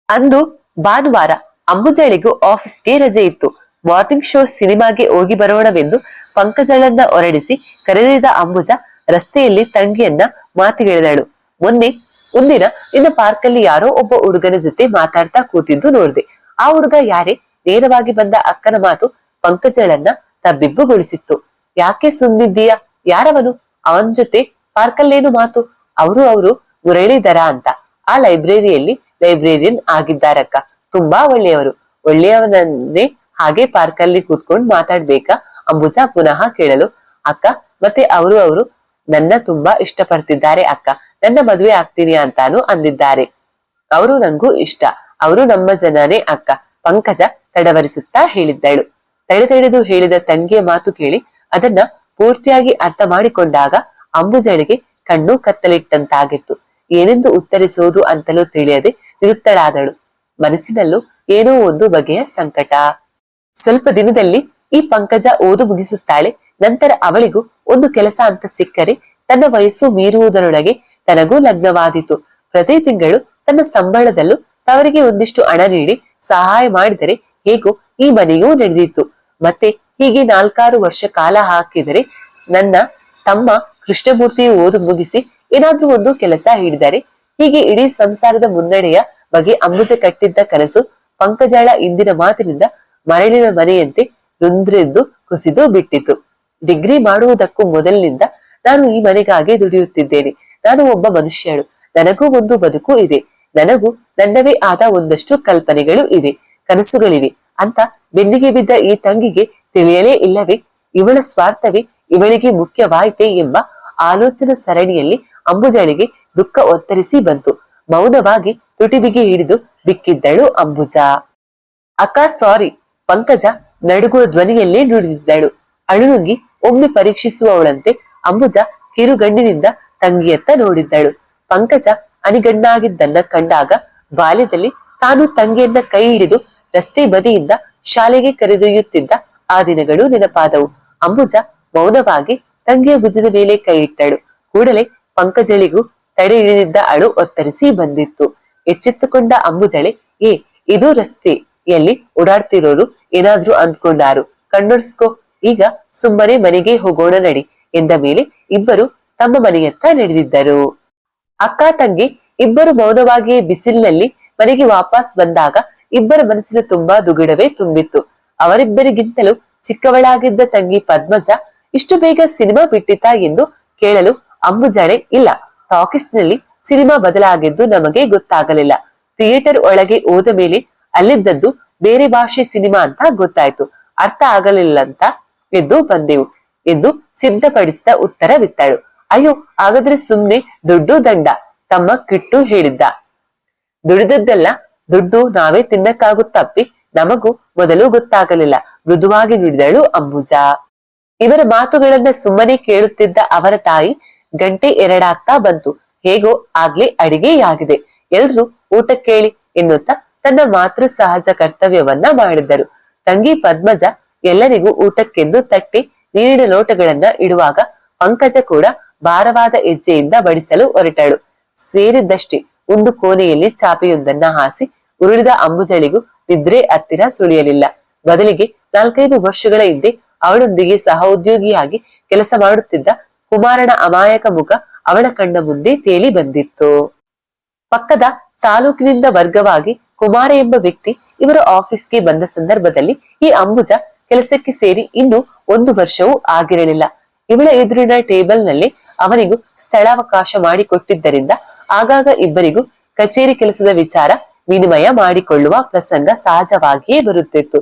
ಅಂದು ಭಾನುವಾರ ಅಂಬುಜಳಿಗೂ ಆಫೀಸ್ಗೆ ರಜೆ ಇತ್ತು. ಮಾರ್ನಿಂಗ್ ಶೋ ಸಿನಿಮಾಗೆ ಹೋಗಿ ಬರೋಣವೆಂದು ಪಂಕಜಳನ್ನ ಹೊರಡಿಸಿ ಕರೆದಿದ್ದ ಅಂಬುಜ ರಸ್ತೆಯಲ್ಲಿ ತಂಗಿಯನ್ನ ಮಾತಿಗೆಳೆದಳು. ಮೊನ್ನೆ ಒಂದಿನ ನಿನ್ನ ಪಾರ್ಕಲ್ಲಿ ಯಾರೋ ಒಬ್ಬ ಹುಡುಗನ ಜೊತೆ ಮಾತಾಡ್ತಾ ಕೂತಿದ್ದು ನೋಡಿದೆ. ಆ ಹುಡುಗ ಯಾರೇ? ನೇರವಾಗಿ ಬಂದ ಅಕ್ಕನ ಮಾತು ಪಂಕಜಳನ್ನ ತಬ್ಬಿಬ್ಬುಗೊಳಿಸಿತ್ತು. ಯಾಕೆ ಸುಮ್ಮಿದ್ದೀಯ ಯಾರವನು? ಅವನ್ ಜೊತೆ ಪಾರ್ಕಲ್ಲೇನು ಮಾತು? ಅವರು ಅವರು ಮುರಳೀಧರ ಅಂತ. ಆ ಲೈಬ್ರರಿಯಲ್ಲಿ ಲೈಬ್ರೇರಿಯನ್ ಆಗಿದ್ದಾರಕ್ಕ. ತುಂಬಾ ಒಳ್ಳೆಯವರು. ಒಳ್ಳೆಯವನನ್ನೇ ಹಾಗೆ ಪಾರ್ಕಲ್ಲಿ ಕೂತ್ಕೊಂಡು ಮಾತಾಡ್ಬೇಕಾ? ಅಂಬುಜ ಪುನಃ ಕೇಳಲು, ಅಕ್ಕ, ಮತ್ತೆ ಅವರು ಅವರು ನನ್ನ ತುಂಬಾ ಇಷ್ಟಪಡ್ತಿದ್ದಾರೆ ಅಕ್ಕ. ನನ್ನ ಮದುವೆ ಆಗ್ತೀನಿ ಅಂತಾನು ಅಂದಿದ್ದಾರೆ. ಅವರು ನಂಗೂ ಇಷ್ಟ. ಅವರು ನಮ್ಮ ಜನನೇ ಅಕ್ಕ, ಪಂಕಜ ತಡವರಿಸುತ್ತಾ ಹೇಳಿದ್ದಳು. ತಡೆದು ಹೇಳಿದ ತಂಗಿಯ ಮಾತು ಕೇಳಿ ಅದನ್ನ ಪೂರ್ತಿಯಾಗಿ ಅರ್ಥ ಮಾಡಿಕೊಂಡಾಗ ಅಂಬುಜಳಿಗೆ ಕಣ್ಣು ಕತ್ತಲಿಟ್ಟಂತಾಗಿತ್ತು. ಏನೆಂದು ಉತ್ತರಿಸುವುದು ಅಂತಲೂ ತಿಳಿಯದೆ ನಿರುತ್ತಳಾದಳು ಮನಸ್ಸಿನಲ್ಲೂ ಏನೋ ಒಂದು ಬಗೆಯ ಸಂಕಟ. ಸ್ವಲ್ಪ ದಿನದಲ್ಲಿ ಈ ಪಂಕಜ ಓದು ಮುಗಿಸುತ್ತಾಳೆ. ನಂತರ ಅವಳಿಗೂ ಒಂದು ಕೆಲಸ ಅಂತ ಸಿಕ್ಕರೆ ತನ್ನ ವಯಸ್ಸು ಮೀರುವುದರೊಳಗೆ ತನಗೂ ಲಗ್ನವಾದೀತು. ಪ್ರತಿ ತಿಂಗಳು ತನ್ನ ಸಂಬಳದಲ್ಲೂ ತವರಿಗೆ ಒಂದಿಷ್ಟು ಹಣ ನೀಡಿ ಸಹಾಯ ಮಾಡಿದರೆ ಹೇಗೋ ಈ ಮನೆಯೂ ನಡೆದಿತ್ತು ಮತ್ತೆ ಹೀಗೆ ನಾಲ್ಕಾರು ವರ್ಷ ಕಾಲ ಹಾಕಿದರೆ ನನ್ನ ತಮ್ಮ ಕೃಷ್ಣಮೂರ್ತಿ ಓದು ಮುಗಿಸಿ ಏನಾದ್ರೂ ಒಂದು ಕೆಲಸ ಹಿಡಿದರೆ ಹೀಗೆ ಇಡೀ ಸಂಸಾರದ ಮುನ್ನಡೆಯ ಬಗ್ಗೆ ಅಂಬುಜ ಕಟ್ಟಿದ್ದ ಕನಸು ಪಂಕಜಾಳ ಇಂದಿನ ಮಾತಿನಿಂದ ಮರಳಿನ ಮನೆಯಂತೆ ರುಂದ್ರೆದ್ದು ಕುಸಿದು ಬಿಟ್ಟಿತು. ಡಿಗ್ರಿ ಮಾಡುವುದಕ್ಕೂ ಮೊದಲಿನಿಂದ ನಾನು ಈ ಮನೆಗಾಗಿ ದುಡಿಯುತ್ತಿದ್ದೇನೆ. ನಾನು ಒಬ್ಬ ಮನುಷ್ಯಳು. ನನಗೂ ಒಂದು ಬದುಕು ಇದೆ. ನನಗೂ ನನ್ನವೇ ಆದ ಒಂದಷ್ಟು ಕಲ್ಪನೆಗಳು ಇವೆ ಕನಸುಗಳಿವೆ. ಅಂತ ಬೆನ್ನಿಗೆ ಬಿದ್ದ ಈ ತಂಗಿಗೆ ತಿಳಿಯಲೇ ಇಲ್ಲವೇ? ಇವಳ ಸ್ವಾರ್ಥವೇ ಇವಳಿಗೆ ಮುಖ್ಯವಾಯಿತೆ ಎಂಬ ಆಲೋಚನಾ ಸರಣಿಯಲ್ಲಿ ಅಂಬುಜಳಿಗೆ ದುಃಖ ಒತ್ತರಿಸಿ ಬಂತು. ಮೌನವಾಗಿ ತುಟಿಬಿಗೆ ಹಿಡಿದು ಬಿಕ್ಕಿದ್ದಳು ಅಂಬುಜ. ಅಕ್ಕ ಸಾರಿ ಪಂಕಜ ನಡುಗುವ ಧ್ವನಿಯಲ್ಲೇ ನುಡಿದಿದ್ದಳು. ಅಳುನುಂಗಿ ಒಮ್ಮೆ ಪರೀಕ್ಷಿಸುವವಳಂತೆ ಅಂಬುಜ ಕಿರುಗಣ್ಣಿನಿಂದ ತಂಗಿಯತ್ತ ನೋಡಿದ್ದಳು. ಪಂಕಜ ಅನಿಗಣ್ಣಾಗಿದ್ದನ್ನ ಕಂಡಾಗ ಬಾಲ್ಯದಲ್ಲಿ ತಾನು ತಂಗಿಯನ್ನ ಕೈ ಹಿಡಿದು ರಸ್ತೆ ಬದಿಯಿಂದ ಶಾಲೆಗೆ ಕರೆದೊಯ್ಯುತ್ತಿದ್ದ ಆ ದಿನಗಳು ನೆನಪಾದವು. ಅಂಬುಜ ಮೌನವಾಗಿ ತಂಗಿಯ ಭುಜದ ಮೇಲೆ ಕೈ ಇಟ್ಟಳು. ಕೂಡಲೇ ಪಂಕಜಳಿಗೂ ತಡೆ ಹಿಡಿದಿದ್ದ ಅಳು ಒತ್ತರಿಸಿ ಬಂದಿತ್ತು. ಎಚ್ಚೆತ್ತುಕೊಂಡ ಅಂಬುಜಳೆ, ಏ, ಇದು ರಸ್ತೆ. ಎಲ್ಲಿ ಓಡಾಡ್ತಿರೋರು? ಏನಾದ್ರೂ ಅಂದ್ಕೊಂಡಾರು. ಕಣ್ಣೊರ್ಸ್ಕೋ ಈಗ ಸುಮ್ಮನೆ ಮನೆಗೆ ಹೋಗೋಣ ನಡಿ ಎಂದ ಮೇಲೆ ಇಬ್ಬರು ತಮ್ಮ ಮನೆಯತ್ತ ನಡೆದಿದ್ದರು. ಅಕ್ಕ, ತಂಗಿ ಇಬ್ಬರು ಮೌನವಾಗಿಯೇ ಬಿಸಿಲಿನಲ್ಲಿ ಮನೆಗೆ ವಾಪಸ್ ಬಂದಾಗ ಇಬ್ಬರ ಮನಸ್ಸಿನ ತುಂಬಾ ದುಗುಡವೇ ತುಂಬಿತ್ತು. ಅವರಿಬ್ಬರಿಗಿಂತಲೂ ಚಿಕ್ಕವಳಾಗಿದ್ದ ತಂಗಿ ಪದ್ಮಜ ಇಷ್ಟು ಬೇಗ ಸಿನಿಮಾ ಬಿಟ್ಟಿತಾ ಎಂದು ಕೇಳಲು ಅಂಬುಜಾಣೆ ಇಲ್ಲ. ಟಾಕೀಸ್ನಲ್ಲಿ ಸಿನಿಮಾ ಬದಲಾಗಿದ್ದು ನಮಗೆ ಗೊತ್ತಾಗಲಿಲ್ಲ. ಥಿಯೇಟರ್ ಒಳಗೆ ಹೋದ ಮೇಲೆ ಅಲ್ಲಿದ್ದದ್ದು ಬೇರೆ ಭಾಷೆ ಸಿನಿಮಾ ಅಂತ ಗೊತ್ತಾಯ್ತು. ಅರ್ಥ ಆಗಲಿಲ್ಲ ಅಂತ ಎದ್ದು ಬಂದೆವು. ಎಂದು ಸಿದ್ಧಪಡಿಸಿದ ಉತ್ತರವಿತ್ತಳು. ಅಯ್ಯೋ, ಹಾಗಾದ್ರೆ ಸುಮ್ನೆ ದುಡ್ಡು ದಂಡ, ತಮ್ಮ ಕಿಟ್ಟು ಹೇಳಿದ್ದ. ದುಡಿದದ್ದೆಲ್ಲ ದುಡ್ಡು ನಾವೇ ತಿನ್ನಕ್ಕಾಗುತ್ತಪ್ಪಿ, ನಮಗೂ ಮೊದಲು ಗೊತ್ತಾಗಲಿಲ್ಲ. ಮೃದುವಾಗಿ ನುಡಿದಳು ಅಂಬುಜ. ಇವರ ಮಾತುಗಳನ್ನ ಸುಮ್ಮನೆ ಕೇಳುತ್ತಿದ್ದ ಅವರ ತಾಯಿ ಗಂಟೆ ಎರಡಾಗ್ತಾ ಬಂತು. ಹೇಗೋ ಆಗ್ಲಿ ಅಡಿಗೆಯಾಗಿದೆ. ಎಲ್ರೂ ಊಟ ಕೇಳಿ ಎನ್ನುತ್ತಾ ತನ್ನ ಮಾತೃ ಸಹಜ ಕರ್ತವ್ಯವನ್ನ ಮಾಡಿದ್ದರು. ತಂಗಿ ಪದ್ಮಜ ಎಲ್ಲರಿಗೂ ಊಟಕ್ಕೆಂದು ತಟ್ಟಿ, ನೀರಿನ ಲೋಟಗಳನ್ನ ಇಡುವಾಗ ಪಂಕಜ ಕೂಡ ಭಾರವಾದ ಹೆಜ್ಜೆಯಿಂದ ಬಡಿಸಲು ಹೊರಟಳು. ಸೇರಿದ್ದಷ್ಟೇ ಒಂದು ಕೋಣೆಯಲ್ಲಿ ಚಾಪೆಯೊಂದನ್ನ ಹಾಸಿ ಉರುಳಿದ ಅಂಬುಜಳಿಗೂ ನಿದ್ರೆ ಹತ್ತಿರ ಸುಳಿಯಲಿಲ್ಲ. ಬದಲಿಗೆ ನಾಲ್ಕೈದು ವರ್ಷಗಳ ಹಿಂದೆ ಅವಳೊಂದಿಗೆ ಸಹೋದ್ಯೋಗಿಯಾಗಿ ಕೆಲಸ ಮಾಡುತ್ತಿದ್ದ ಕುಮಾರನ ಅಮಾಯಕ ಮುಖ ಅವಳ ಕಣ್ಣ ಮುಂದೆ ತೇಲಿ ಬಂದಿತ್ತು. ಪಕ್ಕದ ತಾಲೂಕಿನಿಂದ ವರ್ಗವಾಗಿ ಕುಮಾರ ಎಂಬ ವ್ಯಕ್ತಿ ಇವರ ಆಫೀಸ್ಗೆ ಬಂದ ಸಂದರ್ಭದಲ್ಲಿ ಈ ಅಂಬುಜ ಕೆಲಸಕ್ಕೆ ಸೇರಿ ಇನ್ನು ಒಂದು ವರ್ಷವೂ ಆಗಿರಲಿಲ್ಲ. ಇವಳ ಎದುರಿನ ಟೇಬಲ್ನಲ್ಲಿ ಅವನಿಗೂ ಸ್ಥಳಾವಕಾಶ ಮಾಡಿಕೊಟ್ಟಿದ್ದರಿಂದ ಆಗಾಗ ಇಬ್ಬರಿಗೂ ಕಚೇರಿ ಕೆಲಸದ ವಿಚಾರ ವಿನಿಮಯ ಮಾಡಿಕೊಳ್ಳುವ ಪ್ರಸಂಗ ಸಹಜವಾಗಿಯೇ ಬರುತ್ತಿತ್ತು.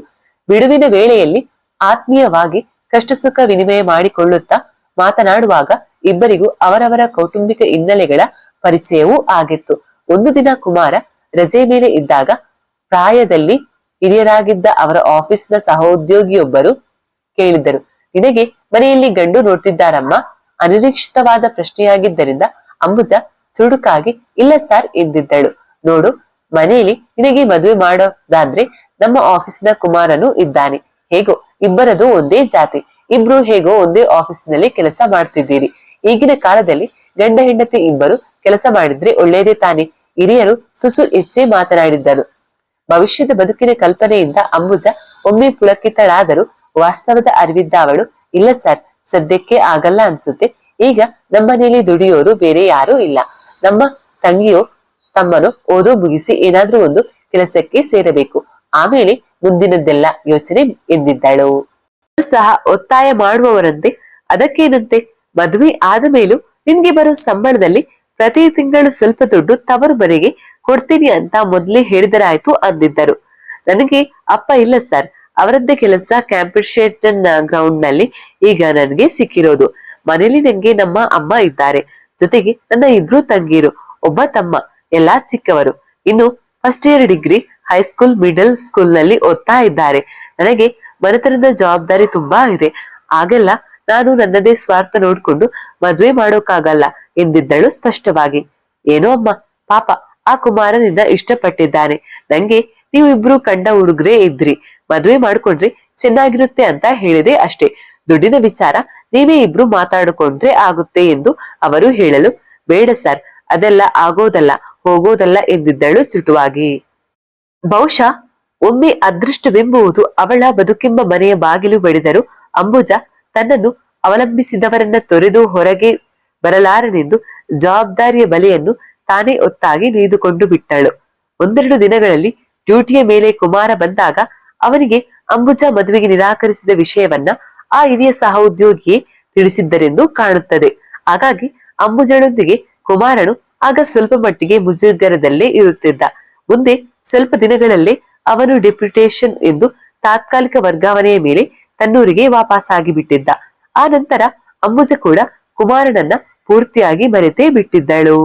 ಬಿಡುವಿನ ವೇಳೆಯಲ್ಲಿ ಆತ್ಮೀಯವಾಗಿ ಕಷ್ಟ ಸುಖ ವಿನಿಮಯ ಮಾಡಿಕೊಳ್ಳುತ್ತಾ ಮಾತನಾಡುವಾಗ ಇಬ್ಬರಿಗೂ ಅವರವರ ಕೌಟುಂಬಿಕ ಹಿನ್ನೆಲೆಗಳ ಪರಿಚಯವೂ ಆಗಿತ್ತು. ಒಂದು ದಿನ ಕುಮಾರ ರಜೆ ಮೇಲೆ ಇದ್ದಾಗ ಪ್ರಾಯದಲ್ಲಿ ಹಿರಿಯರಾಗಿದ್ದ ಅವರ ಆಫೀಸ್ನ ಸಹೋದ್ಯೋಗಿಯೊಬ್ಬರು ಕೇಳಿದ್ದರು, ನಿನಗೆ ಮನೆಯಲ್ಲಿ ಗಂಡು ನೋಡ್ತಿದ್ದಾರಮ್ಮ? ಅನಿರೀಕ್ಷಿತವಾದ ಪ್ರಶ್ನೆಯಾಗಿದ್ದರಿಂದ ಅಂಬುಜ ಚುಡುಕಾಗಿ ಇಲ್ಲ ಸರ್, ಎಂದಿದ್ದಳು. ನೋಡು ಮನೆಯಲ್ಲಿ ನಿನಗೆ ಮದುವೆ ಮಾಡೋದಾದ್ರೆ ನಮ್ಮ ಆಫೀಸಿನ ಕುಮಾರನು ಇದ್ದಾನೆ. ಹೇಗೋ, ಇಬ್ಬರದು ಒಂದೇ ಜಾತಿ. ಇಬ್ರು ಹೇಗೋ ಒಂದೇ ಆಫೀಸಿನಲ್ಲಿ ಕೆಲಸ ಮಾಡ್ತಿದ್ದೀರಿ. ಈಗಿನ ಕಾಲದಲ್ಲಿ ಗಂಡ ಹೆಂಡತಿ ಇಬ್ಬರು ಕೆಲಸ ಮಾಡಿದ್ರೆ ಒಳ್ಳೆಯದೇ ತಾನೆ? ಹಿರಿಯರು ತುಸು ಹೆಚ್ಚೇ ಮಾತನಾಡಿದ್ದರು. ಭವಿಷ್ಯದ ಬದುಕಿನ ಕಲ್ಪನೆಯಿಂದ ಅಂಬುಜ ಒಮ್ಮೆ ಪುಳಕಿತಳಾದರೂ ವಾಸ್ತವದ ಅರಿವಿದ್ದ ಅವಳು, ಇಲ್ಲ ಸರ್, ಸದ್ಯಕ್ಕೆ ಆಗಲ್ಲ ಅನ್ಸುತ್ತೆ. ಈಗ ನಮ್ಮನೇಲಿ ದುಡಿಯೋರು ಬೇರೆ ಯಾರೂ ಇಲ್ಲ. ನಮ್ಮ ತಂಗಿಯೋ ತಮ್ಮನು ಓದು ಮುಗಿಸಿ ಏನಾದ್ರೂ ಒಂದು ಕೆಲಸಕ್ಕೆ ಸೇರಬೇಕು. ಆಮೇಲೆ ಮುಂದಿನದ್ದೆಲ್ಲ ಯೋಚನೆ ಎಂದಿದ್ದಾಳು. ಸಹ ಒತ್ತಾಯ ಮಾಡುವವರಂತೆ. ಅದಕ್ಕೇನಂತೆ? ಮದುವೆ ಆದ ಮೇಲೂ ನಿನ್ಗೆ ಬರೋ ಸಂಬಳದಲ್ಲಿ ಪ್ರತಿ ತಿಂಗಳು ಸ್ವಲ್ಪ ದುಡ್ಡು ತವರು ಮನೆಗೆ ಕೊಡ್ತೀನಿ ಅಂತ ಮೊದಲೇ ಹೇಳಿದರಾಯ್ತು ಅಂದಿದ್ದರು. ನನಗೆ ಅಪ್ಪ ಇಲ್ಲ ಸರ್. ಅವರದ್ದೇ ಕೆಲಸ ಕ್ಯಾಂಪಿಶೇಟನ್ ಗ್ರೌಂಡ್ನಲ್ಲಿ ಈಗ ನನಗೆ ಸಿಕ್ಕಿರೋದು. ಮನೇಲಿ ನಂಗೆ ನಮ್ಮ ಅಮ್ಮ ಇದ್ದಾರೆ. ಜೊತೆಗೆ ನನ್ನ ಇಬ್ರು ತಂಗೀರು ಒಬ್ಬ ತಮ್ಮ. ಎಲ್ಲಾ ಚಿಕ್ಕವರು. ಇನ್ನು first year degree high school middle ಸ್ಕೂಲ್ನಲ್ಲಿ ಓದ್ತಾ ಇದ್ದಾರೆ. ನನಗೆ ಮನೆತನದ ಜವಾಬ್ದಾರಿ ತುಂಬಾ ಇದೆ. ಆಗೆಲ್ಲ ನಾನು ನನ್ನದೇ ಸ್ವಾರ್ಥ ನೋಡ್ಕೊಂಡು ಮದ್ವೆ ಮಾಡೋಕ್ಕಾಗಲ್ಲ ಎಂದಿದ್ದಳು ಸ್ಪಷ್ಟವಾಗಿ. ಏನೋ ಅಮ್ಮ, ಪಾಪ, ಆ ಕುಮಾರನಿಂದ ಇಷ್ಟಪಟ್ಟಿದ್ದಾನೆ. ನಂಗೆ ನೀವಿಬ್ರು ಕಂಡ ಹುಡುಗ್ರೇ ಇದ್ರಿ. ಮದ್ವೆ ಮಾಡ್ಕೊಂಡ್ರೆ ಚೆನ್ನಾಗಿರುತ್ತೆ ಅಂತ ಹೇಳಿದೆ ಅಷ್ಟೇ. ದುಡ್ಡಿನ ವಿಚಾರ ನೀವೇ ಇಬ್ರು ಮಾತಾಡಿಕೊಂಡ್ರೆ ಆಗುತ್ತೆ ಎಂದು ಅವರು ಹೇಳಲು, ಬೇಡ ಸರ್, ಅದೆಲ್ಲ ಆಗೋದಲ್ಲ. ಹೋಗೋದಲ್ಲ ಎಂದಿದ್ದಳು ಸಿಟುವಾಗಿ ಬಹುಶಃ ಒಮ್ಮೆ ಅದೃಷ್ಟವೆಂಬುವುದು ಅವಳ ಬದುಕೆಂಬ ಮನೆಯ ಬಾಗಿಲು ಬಡಿದರೂ ಅಂಬುಜ ತನ್ನನ್ನು ಅವಲಂಬಿಸಿದವರನ್ನ ತೊರೆದು ಹೊರಗೆ ಬರಲಾರನೆಂದು ಜವಾಬ್ದಾರಿಯ ಬಲೆಯನ್ನು ತಾನೇ ಒತ್ತಾಗಿ ನೀದುಕೊಂಡು ಬಿಟ್ಟಳು. ಒಂದೆರಡು ದಿನಗಳಲ್ಲಿ ಡ್ಯೂಟಿಯ ಮೇಲೆ ಕುಮಾರ ಬಂದಾಗ ಅವನಿಗೆ ಅಂಬುಜ ಮದುವೆಗೆ ನಿರಾಕರಿಸಿದ ವಿಷಯವನ್ನ ಆ ಹಿರಿಯ ಸಹೋದ್ಯೋಗಿಯೇ ತಿಳಿಸಿದ್ದರೆಂದು ಕಾಣುತ್ತದೆ. ಹಾಗಾಗಿ ಅಂಬುಜನೊಂದಿಗೆ ಕುಮಾರನು ಆಗ ಸ್ವಲ್ಪ ಮಟ್ಟಿಗೆ ಮುಜುಗರದಲ್ಲೇ ಇರುತ್ತಿದ್ದ. ಮುಂದೆ ಸ್ವಲ್ಪ ದಿನಗಳಲ್ಲೇ ಅವನು ಡೆಪ್ಯುಟೇಷನ್ ಎಂದು ತಾತ್ಕಾಲಿಕ ವರ್ಗಾವಣೆಯ ಮೇಲೆ ತನ್ನೂರಿಗೆ ವಾಪಸ್ಸಾಗಿ ಬಿಟ್ಟಿದ್ದ. ಆ ನಂತರ ಅಂಬುಜ ಕೂಡ ಕುಮಾರನನ್ನ ಪೂರ್ತಿಯಾಗಿ ಮರೆತೇ ಬಿಟ್ಟಿದ್ದಳು.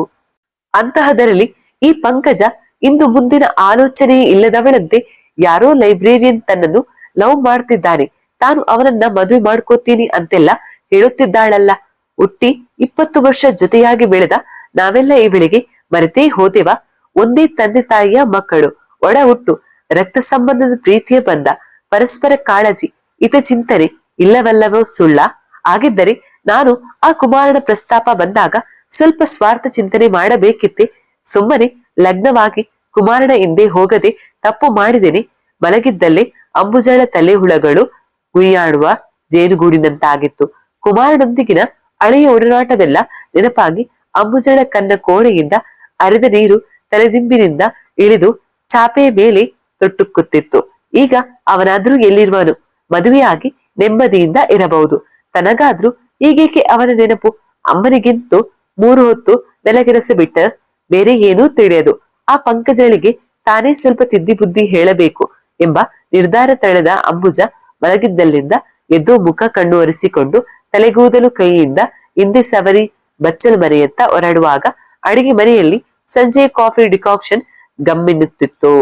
ಅಂತಹದರಲ್ಲಿ ಈ ಪಂಕಜ ಇಂದು ಮುಂದಿನ ಆಲೋಚನೆ ಇಲ್ಲದವಳಂತೆ ಯಾರೋ ಲೈಬ್ರೇರಿಯನ್ ತನ್ನನ್ನು ಲವ್ ಮಾಡ್ತಿದ್ದಾನೆ, ತಾನು ಅವನನ್ನ ಮದುವೆ ಮಾಡ್ಕೋತೀನಿ ಅಂತೆಲ್ಲ ಹೇಳುತ್ತಿದ್ದಾಳಲ್ಲ. ಹುಟ್ಟಿ ಇಪ್ಪತ್ತು ವರ್ಷ ಜೊತೆಯಾಗಿ ಬೆಳೆದ ನಾವೆಲ್ಲ ಇವಳಿಗೆ ಮರೆತೇ ಹೋದೆವ? ಒಂದೇ ತಂದೆ ತಾಯಿಯ ಮಕ್ಕಳು. ಒಡ ಹುಟ್ಟು. ರಕ್ತ ಸಂಬಂಧದ ಪ್ರೀತಿಯ ಬಂಧ ಪರಸ್ಪರ ಕಾಳಜಿ. ಇತ ಚಿಂತನೆ. ಇಲ್ಲವಲ್ಲವೋ ಸುಳ್ಳ. ಆಗಿದ್ದರೆ ನಾನು ಆ ಕುಮಾರನ ಪ್ರಸ್ತಾಪ ಬಂದಾಗ ಸ್ವಲ್ಪ ಸ್ವಾರ್ಥ ಚಿಂತನೆ ಮಾಡಬೇಕಿತ್ತೆ. ಸುಮ್ಮನೆ ಲಗ್ನವಾಗಿ ಕುಮಾರನ ಹಿಂದೆ ಹೋಗದೆ ತಪ್ಪು ಮಾಡಿದೆನೆ ಮಲಗಿದ್ದಲ್ಲಿ ಅಂಬುಜಳ ತಲೆ ಹುಳಗಳು ಉಯ್ಯಾಡುವ ಜೇನುಗೂಡಿನಂತಾಗಿತ್ತು. ಕುಮಾರನೊಂದಿಗಿನ ಹಳೆಯ ಒಡನಾಟವೆಲ್ಲ ನೆನಪಾಗಿ ಅಂಬುಜಳ ಕನ್ನ ಕೋಣೆಯಿಂದ ಅರೆದ ನೀರು ತಲೆದಿಂಬಿನಿಂದ ಇಳಿದು ಚಾಪೆಯ ಮೇಲೆ ತೊಟ್ಟುಕ್ಕುತ್ತಿತ್ತು ಈಗ ಅವನಾದ್ರೂ ಎಲ್ಲಿರುವನು? ಮದುವೆಯಾಗಿ ನೆಮ್ಮದಿಯಿಂದ ಇರಬಹುದು. ತನಗಾದ್ರೂ ಈಗೇಕೆ ಅವನ ನೆನಪು? ಅಮ್ಮನಿಗಿಂತೂ ಮೂರು ಹೊತ್ತು ಬೆಲಗೆರಸಿ ಬಿಟ್ಟ ಬೇರೆ ಏನೂ ತಿಳಿಯದು. ಆ ಪಂಕಜಳಿಗೆ ತಾನೇ ಸ್ವಲ್ಪ ತಿದ್ದಿ ಬುದ್ಧಿ ಹೇಳಬೇಕು ಎಂಬ ನಿರ್ಧಾರ ತಳೆದ ಅಂಬುಜ ಮಲಗಿದ್ದಲ್ಲಿಂದ ಎದ್ದು ಮುಖ ಕಣ್ಣು ಒರೆಸಿಕೊಂಡು ತಲೆಗೂದಲು ಕೈಯಿಂದ ಹಿಂದೆ ಸವರಿ ಬಚ್ಚಲು ಮನೆಯತ್ತ ಹೊರಡುವಾಗ ಅಡಿಗೆ ಮನೆಯಲ್ಲಿ ಸಂಜೆ ಕಾಫಿ ಡಿಕಾಕ್ಷನ್ ಗಮ್ಮೆನ್ನುತ್ತಿತ್ತು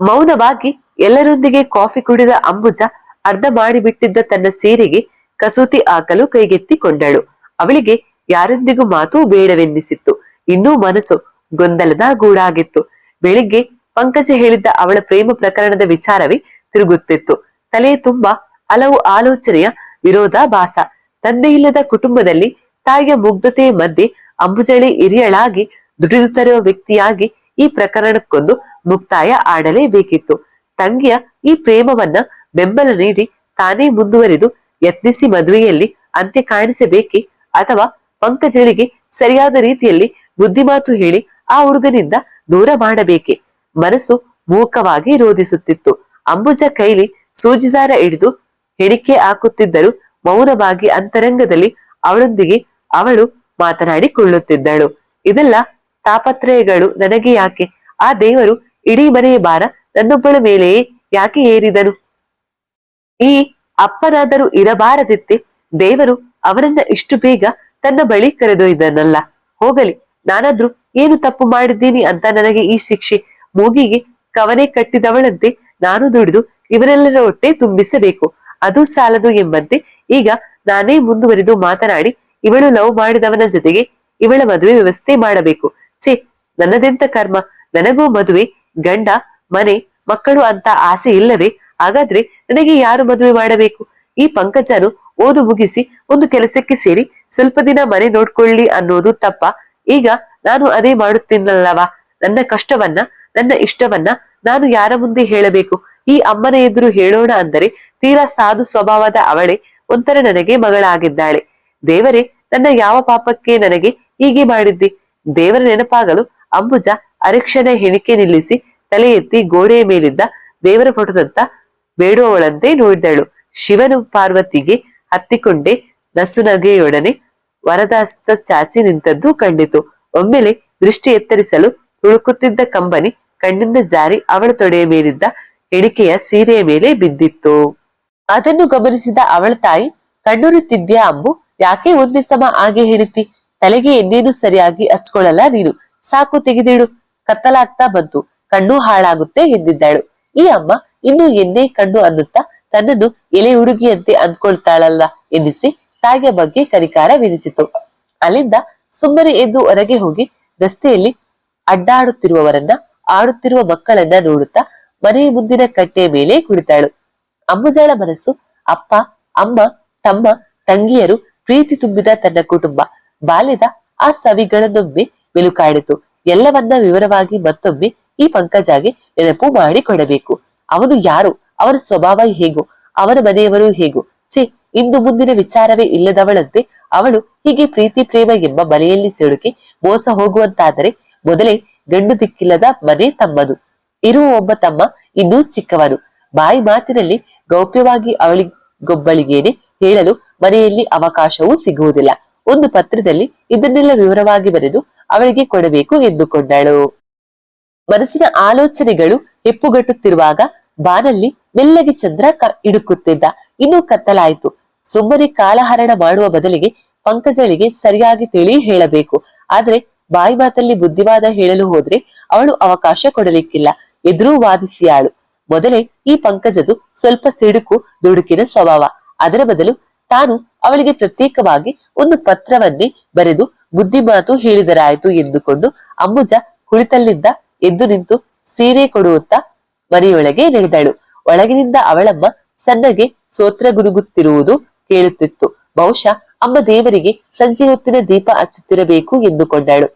ಮೌನವಾಗಿ ಎಲ್ಲರೊಂದಿಗೆ ಕಾಫಿ ಕುಡಿದ ಅಂಬುಜ ಅರ್ಧ ಮಾಡಿಬಿಟ್ಟಿದ್ದ ತನ್ನ ಸೀರೆಗೆ ಕಸೂತಿ ಹಾಕಲು ಕೈಗೆತ್ತಿಕೊಂಡಳು. ಅವಳಿಗೆ ಯಾರೊಂದಿಗೂ ಮಾತು ಬೇಡವೆನ್ನಿಸಿತ್ತು. ಇನ್ನೂ ಮನಸ್ಸು ಗೊಂದಲದ ಗೂಡಾಗಿತ್ತು. ಬೆಳಿಗ್ಗೆ ಪಂಕಜ ಹೇಳಿದ್ದ ಅವಳ ಪ್ರೇಮ ಪ್ರಕರಣದ ವಿಚಾರವೇ ತಿರುಗುತ್ತಿತ್ತು. ತಲೆ ತುಂಬಾ ಹಲವು ಆಲೋಚನೆಯ ವಿರೋಧಾಭಾಸ. ತಂದೆಯಿಲ್ಲದ ಕುಟುಂಬದಲ್ಲಿ ತಾಯಿಯ ಮುಗ್ಧತೆಯ ಮಧ್ಯೆ ಅಂಬುಜಳಿ ಹಿರಿಯಳಾಗಿ ದುಡಿದು ವ್ಯಕ್ತಿಯಾಗಿ ಈ ಪ್ರಕರಣಕ್ಕೊಂದು ಮುಕ್ತಾಯ ಆಡಲೇಬೇಕಿತ್ತು. ತಂಗಿಯ ಈ ಪ್ರೇಮವನ್ನ ಬೆಂಬಲ ನೀಡಿ ತಾನೇ ಮುಂದುವರಿದು ಯತ್ನಿಸಿ ಮದುವೆಯಲ್ಲಿ ಅಂತ್ಯ ಕಾಣಿಸಬೇಕೆ ಅಥವಾ ಪಂಕಜಳಿಗೆ ಸರಿಯಾದ ರೀತಿಯಲ್ಲಿ ಬುದ್ಧಿಮಾತು ಹೇಳಿ ಆ ಹುಡುಗನಿಂದ ದೂರ ಮಾಡಬೇಕೆ? ಮನಸ್ಸು ಮೂಕವಾಗಿ ರೋಧಿಸುತ್ತಿತ್ತು. ಅಂಬುಜ ಕೈಲಿ ಸೂಜಿದಾರ ಹಿಡಿದು ಹೆಣಿಕೆ ಹಾಕುತ್ತಿದ್ದರು ಮೌನವಾಗಿ ಅಂತರಂಗದಲ್ಲಿ ಅವಳೊಂದಿಗೆ ಅವಳು ಮಾತನಾಡಿಕೊಳ್ಳುತ್ತಿದ್ದಳು. ಇದೆಲ್ಲ ತಾಪತ್ರಯಗಳು. ನನಗೆ ಯಾಕೆ? ಆ ದೇವರು ಇಡೀ ಮನೆಯ ಭಾರ ನನ್ನೊಬ್ಬಳ ಮೇಲೆಯೇ ಯಾಕೆ ಏರಿದನು? ಈ ಅಪ್ಪನಾದರೂ ಇರಬಾರದಿತ್ತೆ. ದೇವರು ಅವರನ್ನ ಇಷ್ಟು ಬೇಗ ತನ್ನ ಬಳಿ ಕರೆದೊಯ್ದನಲ್ಲ. ಹೋಗಲಿ, ನಾನಾದ್ರೂ ಏನು ತಪ್ಪು ಮಾಡಿದ್ದೀನಿ ಅಂತ ನನಗೆ ಈ ಶಿಕ್ಷೆ. ಮೂಗಿಗೆ ಕವನೆ ಕಟ್ಟಿದವಳಂತೆ ನಾನು ದುಡಿದು ಇವರೆಲ್ಲರ ಹೊಟ್ಟೆ ತುಂಬಿಸಬೇಕು. ಅದು ಸಾಲದು ಎಂಬಂತೆ ಈಗ ನಾನೇ ಮುಂದುವರಿದು ಮಾತನಾಡಿ ಇವಳು ಲವ್ ಮಾಡಿದವನ ಜೊತೆಗೆ ಇವಳ ಮದುವೆ ವ್ಯವಸ್ಥೆ ಮಾಡಬೇಕು. ಛೇ, ನನ್ನದೆಂತ ಕರ್ಮ? ನನಗೂ ಮದುವೆ, ಗಂಡ, ಮನೆ, ಮಕ್ಕಳು ಅಂತ ಆಸೆ ಇಲ್ಲವೇ? ಹಾಗಾದ್ರೆ ನನಗೆ ಯಾರು ಮದುವೆ ಮಾಡಬೇಕು? ಈ ಪಂಕಜನು ಓದು ಮುಗಿಸಿ ಒಂದು ಕೆಲಸಕ್ಕೆ ಸೇರಿ ಸ್ವಲ್ಪ ದಿನ ಮನೆ ನೋಡ್ಕೊಳ್ಳಿ ಅನ್ನೋದು ತಪ್ಪ. ಈಗ ನಾನು ಅದೇ ಮಾಡುತ್ತೀನಲ್ಲವಾ? ನನ್ನ ಕಷ್ಟವನ್ನ, ನನ್ನ ಇಷ್ಟವನ್ನ ನಾನು ಯಾರ ಮುಂದೆ ಹೇಳಬೇಕು? ಈ ಅಮ್ಮನ ಎದುರು ಹೇಳೋಣ ಅಂದರೆ ತೀರಾ ಸಾಧು ಸ್ವಭಾವದ ಅವಳೆ, ಒಂಥರ ನನಗೆ ಮಗಳಾಗಿದ್ದಾಳೆ. ದೇವರೇ ನನ್ನ ಯಾವ ಪಾಪಕ್ಕೆ ನನಗೆ ಹೀಗೆ ಮಾಡಿದ್ದಿ? ದೇವರ ನೆನಪಾಗಲು ಅಂಬುಜ ಅರಕ್ಷಣ ಹೆಣಿಕೆ ನಿಲ್ಲಿಸಿ ತಲೆ ಎತ್ತಿ ಗೋಡೆಯ ಮೇಲಿದ್ದ ದೇವರ ಫೋಟೋದತ್ತ ಬೇಡುವವಳಂತೆ ನೋಡಿದಳು. ಶಿವನು ಪಾರ್ವತಿಗೆ ಹತ್ತಿಕೊಂಡೆ ನಸುನಗೆಯೊಡನೆ ವರದಾಸ್ತ ಚಾಚಿ ನಿಂತದ್ದು ಕಂಡಿತು. ಒಮ್ಮೆಲೆ ದೃಷ್ಟಿ ಎತ್ತರಿಸಲು ತುಳುಕುತ್ತಿದ್ದ ಕಂಬನಿ ಕಣ್ಣಿಂದ ಜಾರಿ ಅವಳ ತೊಡೆಯ ಮೇಲಿದ್ದ ಹೆಣಿಕೆಯ ಸೀರೆಯ ಮೇಲೆ ಬಿದ್ದಿತ್ತು. ಅದನ್ನು ಗಮನಿಸಿದ ಅವಳ ತಾಯಿ ಕಣ್ಣುರುತ್ತಿದ್ಯಾ ಅಂಬು ಯಾಕೆ ಒಂದೇ ಸಮ ಹಾಗೆ ಹಿಡಿತಿ ತಲೆಗೆ ಎಣ್ಣೇನು ಸರಿಯಾಗಿ ಹಚ್ಕೊಳ್ಳಲ್ಲ ನೀನು. ಸಾಕು, ತೆಗೆದಿಡು. ಕತ್ತಲಾಗ್ತಾ ಬಂತು. ಕಣ್ಣು ಹಾಳಾಗುತ್ತೆ ಎಂದಿದ್ದಾಳು. ಈ ಅಮ್ಮ ಇನ್ನು ಎಣ್ಣೆ, ಕಣ್ಣು ಅನ್ನುತ್ತಾ ತನ್ನನ್ನು ಎಲೆ ಹುಡುಗಿಯಂತೆ ಅಂದ್ಕೊಳ್ತಾಳಲ್ಲ ಎನಿಸಿ ತಾಯಿಯ ಬಗ್ಗೆ ಕನಿಕಾರವೆನಿಸಿತು. ಅಲ್ಲಿಂದ ಸುಮ್ಮನೆ ಎದ್ದು ಹೊರಗೆ ಹೋಗಿ ರಸ್ತೆಯಲ್ಲಿ ಅಡ್ಡಾಡುತ್ತಿರುವವರನ್ನ, ಆಡುತ್ತಿರುವ ಮಕ್ಕಳನ್ನ ನೋಡುತ್ತಾ ಮನೆ ಮುಂದಿನ ಕಟ್ಟೆಯ ಮೇಲೆ ಕುಳಿತಾಳು. ಅಮ್ಮಜಾಳ ಮನಸ್ಸು ಅಪ್ಪ, ಅಮ್ಮ, ತಮ್ಮ, ತಂಗಿಯರು ಪ್ರೀತಿ ತುಂಬಿದ ತನ್ನ ಕುಟುಂಬ. ಬಾಲ್ಯದ ಆ ಸವಿಗಳನ್ನೊಮ್ಮೆ ಮೆಲುಕಾಡಿತು ಎಲ್ಲವನ್ನ ವಿವರವಾಗಿ ಮತ್ತೊಮ್ಮೆ ಈ ಪಂಕಜಾಗೆ ನೆನಪು ಮಾಡಿಕೊಡಬೇಕು. ಅವನು ಯಾರು? ಅವನ ಸ್ವಭಾವ ಹೇಗು? ಅವನ ಮನೆಯವರು ಹೇಗು? ಛೇ ಇಂದು ಮುಂದಿನ ವಿಚಾರವೇ ಇಲ್ಲದವಳಂತೆ ಅವಳು ಹೀಗೆ ಪ್ರೀತಿ, ಪ್ರೇಮ ಎಂಬ ಮನೆಯಲ್ಲಿ ಸಿಲುಕಿ ಮೋಸ ಹೋಗುವಂತಾದರೆ ಮೊದಲೇ ಗಂಡು ದಿಕ್ಕಿಲ್ಲದ ಮನೆ ತಮ್ಮದು. ಇರುವ ಒಬ್ಬ ತಮ್ಮ ಇನ್ನೂ ಚಿಕ್ಕವನು. ಬಾಯಿ ಮಾತಿನಲ್ಲಿ ಗೌಪ್ಯವಾಗಿ ಅವಳಿಗೊಬ್ಬಳಿಗೇನೆ ಹೇಳಲು ಮನೆಯಲ್ಲಿ ಅವಕಾಶವೂ ಸಿಗುವುದಿಲ್ಲ. ಒಂದು ಪತ್ರದಲ್ಲಿ ಇದನ್ನೆಲ್ಲ ವಿವರವಾಗಿ ಬರೆದು ಅವಳಿಗೆ ಕೊಡಬೇಕು ಎಂದುಕೊಂಡಳು. ಮನಸ್ಸಿನ ಆಲೋಚನೆಗಳು ಹೆಪ್ಪುಗಟ್ಟುತ್ತಿರುವಾಗ ಬಾನಲ್ಲಿ ಮೆಲ್ಲಗೆ ಚಂದ್ರ ಇಡುಕುತ್ತಿದ್ದ ಇನ್ನೂ ಕತ್ತಲಾಯಿತು. ಸುಮ್ಮನೆ ಕಾಲಹರಣ ಮಾಡುವ ಬದಲಿಗೆ ಪಂಕಜಳಿಗೆ ಸರಿಯಾಗಿ ತಿಳಿ ಹೇಳಬೇಕು. ಆದ್ರೆ ಬಾಯಿ ಮಾತಲ್ಲಿ ಬುದ್ಧಿವಾದ ಹೇಳಲು ಹೋದ್ರೆ ಅವಳು ಅವಕಾಶ ಕೊಡಲಿಕ್ಕಿಲ್ಲ. ಎದುರು ವಾದಿಸಿಯಾಳು. ಮೊದಲೇ ಈ ಪಂಕಜದು ಸ್ವಲ್ಪ ಸಿಡುಕು ದುಡುಕಿನ ಸ್ವಭಾವ. ಅದರ ಬದಲು ತಾನು ಅವಳಿಗೆ ಪ್ರತ್ಯೇಕವಾಗಿ ಒಂದು ಪತ್ರವನ್ನೇ ಬರೆದು ಬುದ್ಧಿ ಮಾತು ಹೇಳಿದರಾಯಿತು ಎಂದುಕೊಂಡು ಅಂಬುಜ ಕುಳಿತಲ್ಲಿದ್ದ ಎದ್ದು ನಿಂತು ಸೀರೆ ಕೊಡುತ್ತಾ ಮನೆಯೊಳಗೆ ನಡೆದಳು. ಒಳಗಿನಿಂದ ಅವಳಮ್ಮ ಸಣ್ಣಗೆ ಸೋತ್ರ ಗುರುಗುತ್ತಿರುವುದು ಕೇಳುತ್ತಿತ್ತು. ಬಹುಶಃ ಅಮ್ಮ ದೇವರಿಗೆ ಸಂಜೆ ಹೊತ್ತಿನ ದೀಪ ಹಚ್ಚುತ್ತಿರಬೇಕು ಎಂದುಕೊಂಡಳು.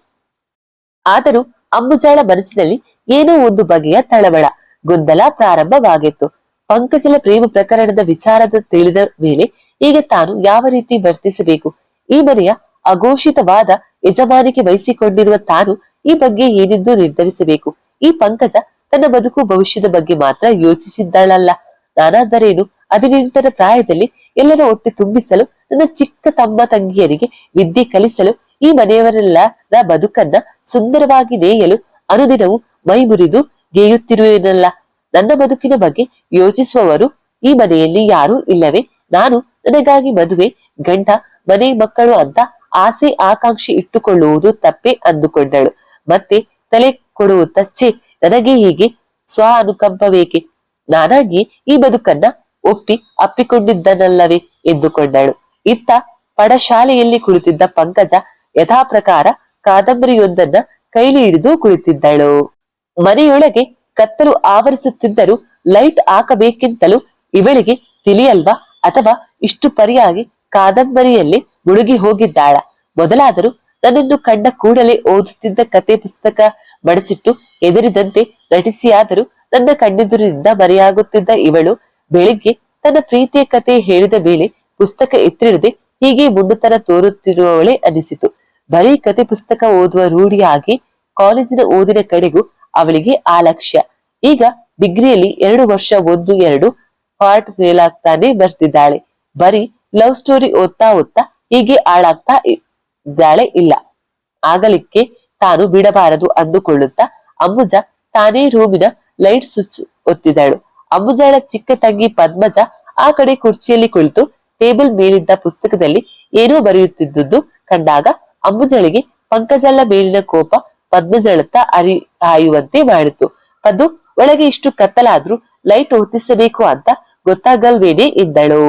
ಆದರೂ ಅಂಬುಜಾಳ ಮನಸ್ಸಿನಲ್ಲಿ ಏನೋ ಒಂದು ಬಗೆಯ ತಳವಳ, ಗೊಂದಲ ಪ್ರಾರಂಭವಾಗಿತ್ತು. ಪಂಕಜಲ ಪ್ರೇಮ ಪ್ರಕರಣದ ವಿಚಾರದ ತಿಳಿದ ಮೇಲೆ ಈಗ ತಾನು ಯಾವ ರೀತಿ ವರ್ತಿಸಬೇಕು? ಈ ಮನೆಯ ಅಘೋಷಿತವಾದ ಯಜಮಾನಿಕೆ ವಹಿಸಿಕೊಂಡಿರುವ ತಾನು ಈ ಬಗ್ಗೆ ಏನೆಂದು ನಿರ್ಧರಿಸಬೇಕು? ಈ ಪಂಕಜ ತನ್ನ ಬದುಕು ಭವಿಷ್ಯದ ಬಗ್ಗೆ ಮಾತ್ರ ಯೋಚಿಸಿದ್ದಾಳಲ್ಲ. ನಾನಾದರೇನು? ಹದಿನೆಂಟರ ಪ್ರಾಯದಲ್ಲಿ ಎಲ್ಲರ ಒಟ್ಟು ತುಂಬಿಸಲು ನನ್ನ ಚಿಕ್ಕ ತಮ್ಮ ತಂಗಿಯರಿಗೆ ವಿದ್ಯೆ ಕಲಿಸಲು ಈ ಮನೆಯವರೆಲ್ಲರ ಬದುಕನ್ನ ಸುಂದರವಾಗಿ ನೇಯಲು ಅನುದಿನವು ಮೈ ಮುರಿದು ಗೇಯುತ್ತಿರುವೆನಲ್ಲ ನನ್ನ ಬದುಕಿನ ಬಗ್ಗೆ ಯೋಚಿಸುವವರು ಈ ಮನೆಯಲ್ಲಿ ಯಾರೂ ಇಲ್ಲವೇ? ನಾನು ನನಗಾಗಿ ಮದುವೆ, ಗಂಡ, ಮನೆ ಮಕ್ಕಳು ಅಂತ ಆಸೆ ಆಕಾಂಕ್ಷೆ ಇಟ್ಟುಕೊಳ್ಳುವುದು ತಪ್ಪೇ ಅಂದುಕೊಂಡಳು. ಮತ್ತೆ ತಲೆ ಕೊಡುವ ತಚ್ಚೆ ನನಗೆ ಹೀಗೆ ಸ್ವ ಅನುಕಂಪ ಬೇಕೆ ನಾನಾಗಿ ಈ ಬದುಕನ್ನ ಒಪ್ಪಿ ಅಪ್ಪಿಕೊಂಡಿದ್ದನಲ್ಲವೇ ಎಂದುಕೊಂಡಳು. ಇತ್ತ ಪಡಶಾಲೆಯಲ್ಲಿ ಕುಳಿತಿದ್ದ ಪಂಕಜ ಯಥಾ ಪ್ರಕಾರ ಕಾದಂಬರಿಯೊಂದನ್ನ ಕೈಲಿ ಹಿಡಿದು ಕುಳಿತಿದ್ದಳು. ಮನೆಯೊಳಗೆ ಕತ್ತಲು ಆವರಿಸುತ್ತಿದ್ದರೂ ಲೈಟ್ ಹಾಕಬೇಕೆಂತಲೂ ಇವಳಿಗೆ ತಿಳಿಯಲ್ವಾ? ಅಥವಾ ಇಷ್ಟು ಪರಿಯಾಗಿ ಕಾದಂಬರಿಯಲ್ಲಿ ಮುಳುಗಿ ಹೋಗಿದ್ದಾಳ. ಮೊದಲಾದರೂ ನನ್ನನ್ನು ಕಂಡ ಕೂಡಲೇ ಓದುತ್ತಿದ್ದ ಕತೆ ಪುಸ್ತಕ ಮಡಚಿಟ್ಟು ಎದುರಿದಂತೆ ನಟಿಸಿಯಾದರೂ ನನ್ನ ಕಣ್ಣೆದುರಿನಿಂದ ಮರೆಯಾಗುತ್ತಿದ್ದ ಇವಳು ಬೆಳಿಗ್ಗೆ ತನ್ನ ಪ್ರೀತಿಯ ಕತೆ ಹೇಳಿದ ಮೇಲೆ ಪುಸ್ತಕ ಎತ್ತಿಡದೆ ಹೀಗೆ ಮುಂಡುತನ ತೋರುತ್ತಿರುವವಳೆ ಅನಿಸಿತು ಬರೀ ಕತೆ ಪುಸ್ತಕ ಓದುವ ರೂಢಿಯಾಗಿ ಕಾಲೇಜಿನ ಓದಿನ ಕಡೆಗೂ ಅವಳಿಗೆ ಆ ಲಕ್ಷ್ಯ. ಈಗ ಡಿಗ್ರಿಯಲ್ಲಿ ಎರಡು ವರ್ಷ ಒಂದು ಎರಡು ಹಾರ್ಟ್ ಫೇಲ್ ಆಗ್ತಾನೆ ಬರ್ತಿದ್ದಾಳೆ. ಬರೀ ಲವ್ ಸ್ಟೋರಿ ಓದ್ತಾ ಓದ್ತಾ ಹೀಗೆ ಹಾಳಾಗ್ತಾ ಇದ್ದಾಳೆ ಇಲ್ಲ. ಆಗಲಿಕ್ಕೆ ತಾನು ಬಿಡಬಾರದು ಅಂದುಕೊಳ್ಳುತ್ತಾ ಅಂಬುಜ ತಾನೇ ರೂಮಿನ ಲೈಟ್ ಸ್ವಿಚ್ ಒತ್ತಿದಳು. ಅಂಬುಜಳ ಚಿಕ್ಕ ತಂಗಿ ಪದ್ಮಜ ಆ ಕಡೆ ಕುರ್ಚಿಯಲ್ಲಿ ಕುಳಿತು ಟೇಬಲ್ ಮೇಲಿದ್ದ ಪುಸ್ತಕದಲ್ಲಿ ಏನೋ ಬರೆಯುತ್ತಿದ್ದುದು ಕಂಡಾಗ ಅಂಬುಜಳಿಗೆ ಪಂಕಜಳ ಮೇಲಿನ ಕೋಪ ಪದ್ಮಜಳತ್ತ ಅರಿ ಹಾಯುವಂತೆ ಮಾಡಿತು. ಅದು ಒಳಗೆ ಇಷ್ಟು ಕತ್ತಲಾದ್ರೂ ಲೈಟ್ ಹೊತ್ತಿಸಬೇಕು ಅಂತ ಗೊತ್ತಾಗಲ್ವೇನೆ ಎಂದಳು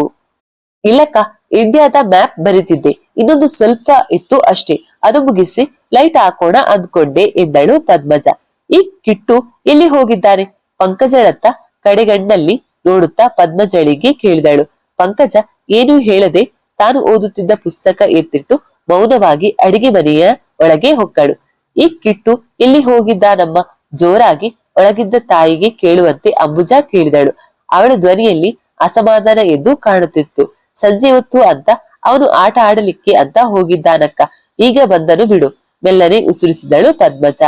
ಇಲ್ಲಕ್ಕ ಇಂಡಿಯಾದ ಮ್ಯಾಪ್ ಬರಿತಿದ್ದೆ. ಇನ್ನೊಂದು ಸ್ವಲ್ಪ ಇತ್ತು ಅಷ್ಟೇ. ಅದು ಮುಗಿಸಿ ಲೈಟ್ ಹಾಕೋಣ ಅಂದ್ಕೊಂಡೆ ಎಂದಳು ಪದ್ಮಜ. ಈ ಕಿಟ್ಟು ಎಲ್ಲಿ ಹೋಗಿದ್ದಾನೆ ಪಂಕಜಳತ್ತ ಕಡೆಗಣ್ಣಲ್ಲಿ ನೋಡುತ್ತಾ ಪದ್ಮಜಳಿಗೆ ಕೇಳಿದಳು. ಪಂಕಜ, ಏನೂ ಹೇಳದೆ ತಾನು ಓದುತ್ತಿದ್ದ ಪುಸ್ತಕ ಎತ್ತಿಟ್ಟು ಮೌನವಾಗಿ ಅಡಿಗೆ ಮನೆಯ ಒಳಗೆ ಹೊಕ್ಕಳು. ಈ ಕಿಟ್ಟು ಎಲ್ಲಿ ಹೋಗಿದ್ದಾನಮ್ಮ? ಜೋರಾಗಿ ಒಳಗಿದ್ದ ತಾಯಿಗೆ ಕೇಳುವಂತೆ ಅಂಬುಜ ಕೇಳಿದಳು. ಅವಳ ಧ್ವನಿಯಲ್ಲಿ ಅಸಮಾಧಾನ ಎದ್ದು ಕಾಣುತ್ತಿತ್ತು. ಸಂಜೆ ಹೊತ್ತು ಅಂತ ಅವನು ಆಟ ಆಡಲಿಕ್ಕೆ ಅಂತ ಹೋಗಿದ್ದಾನಕ್ಕ. ಈಗ ಬಂದನು ಬಿಡು. ಮೆಲ್ಲನೆ ಉಸುರಿಸಿದಳು ಪದ್ಮಜ.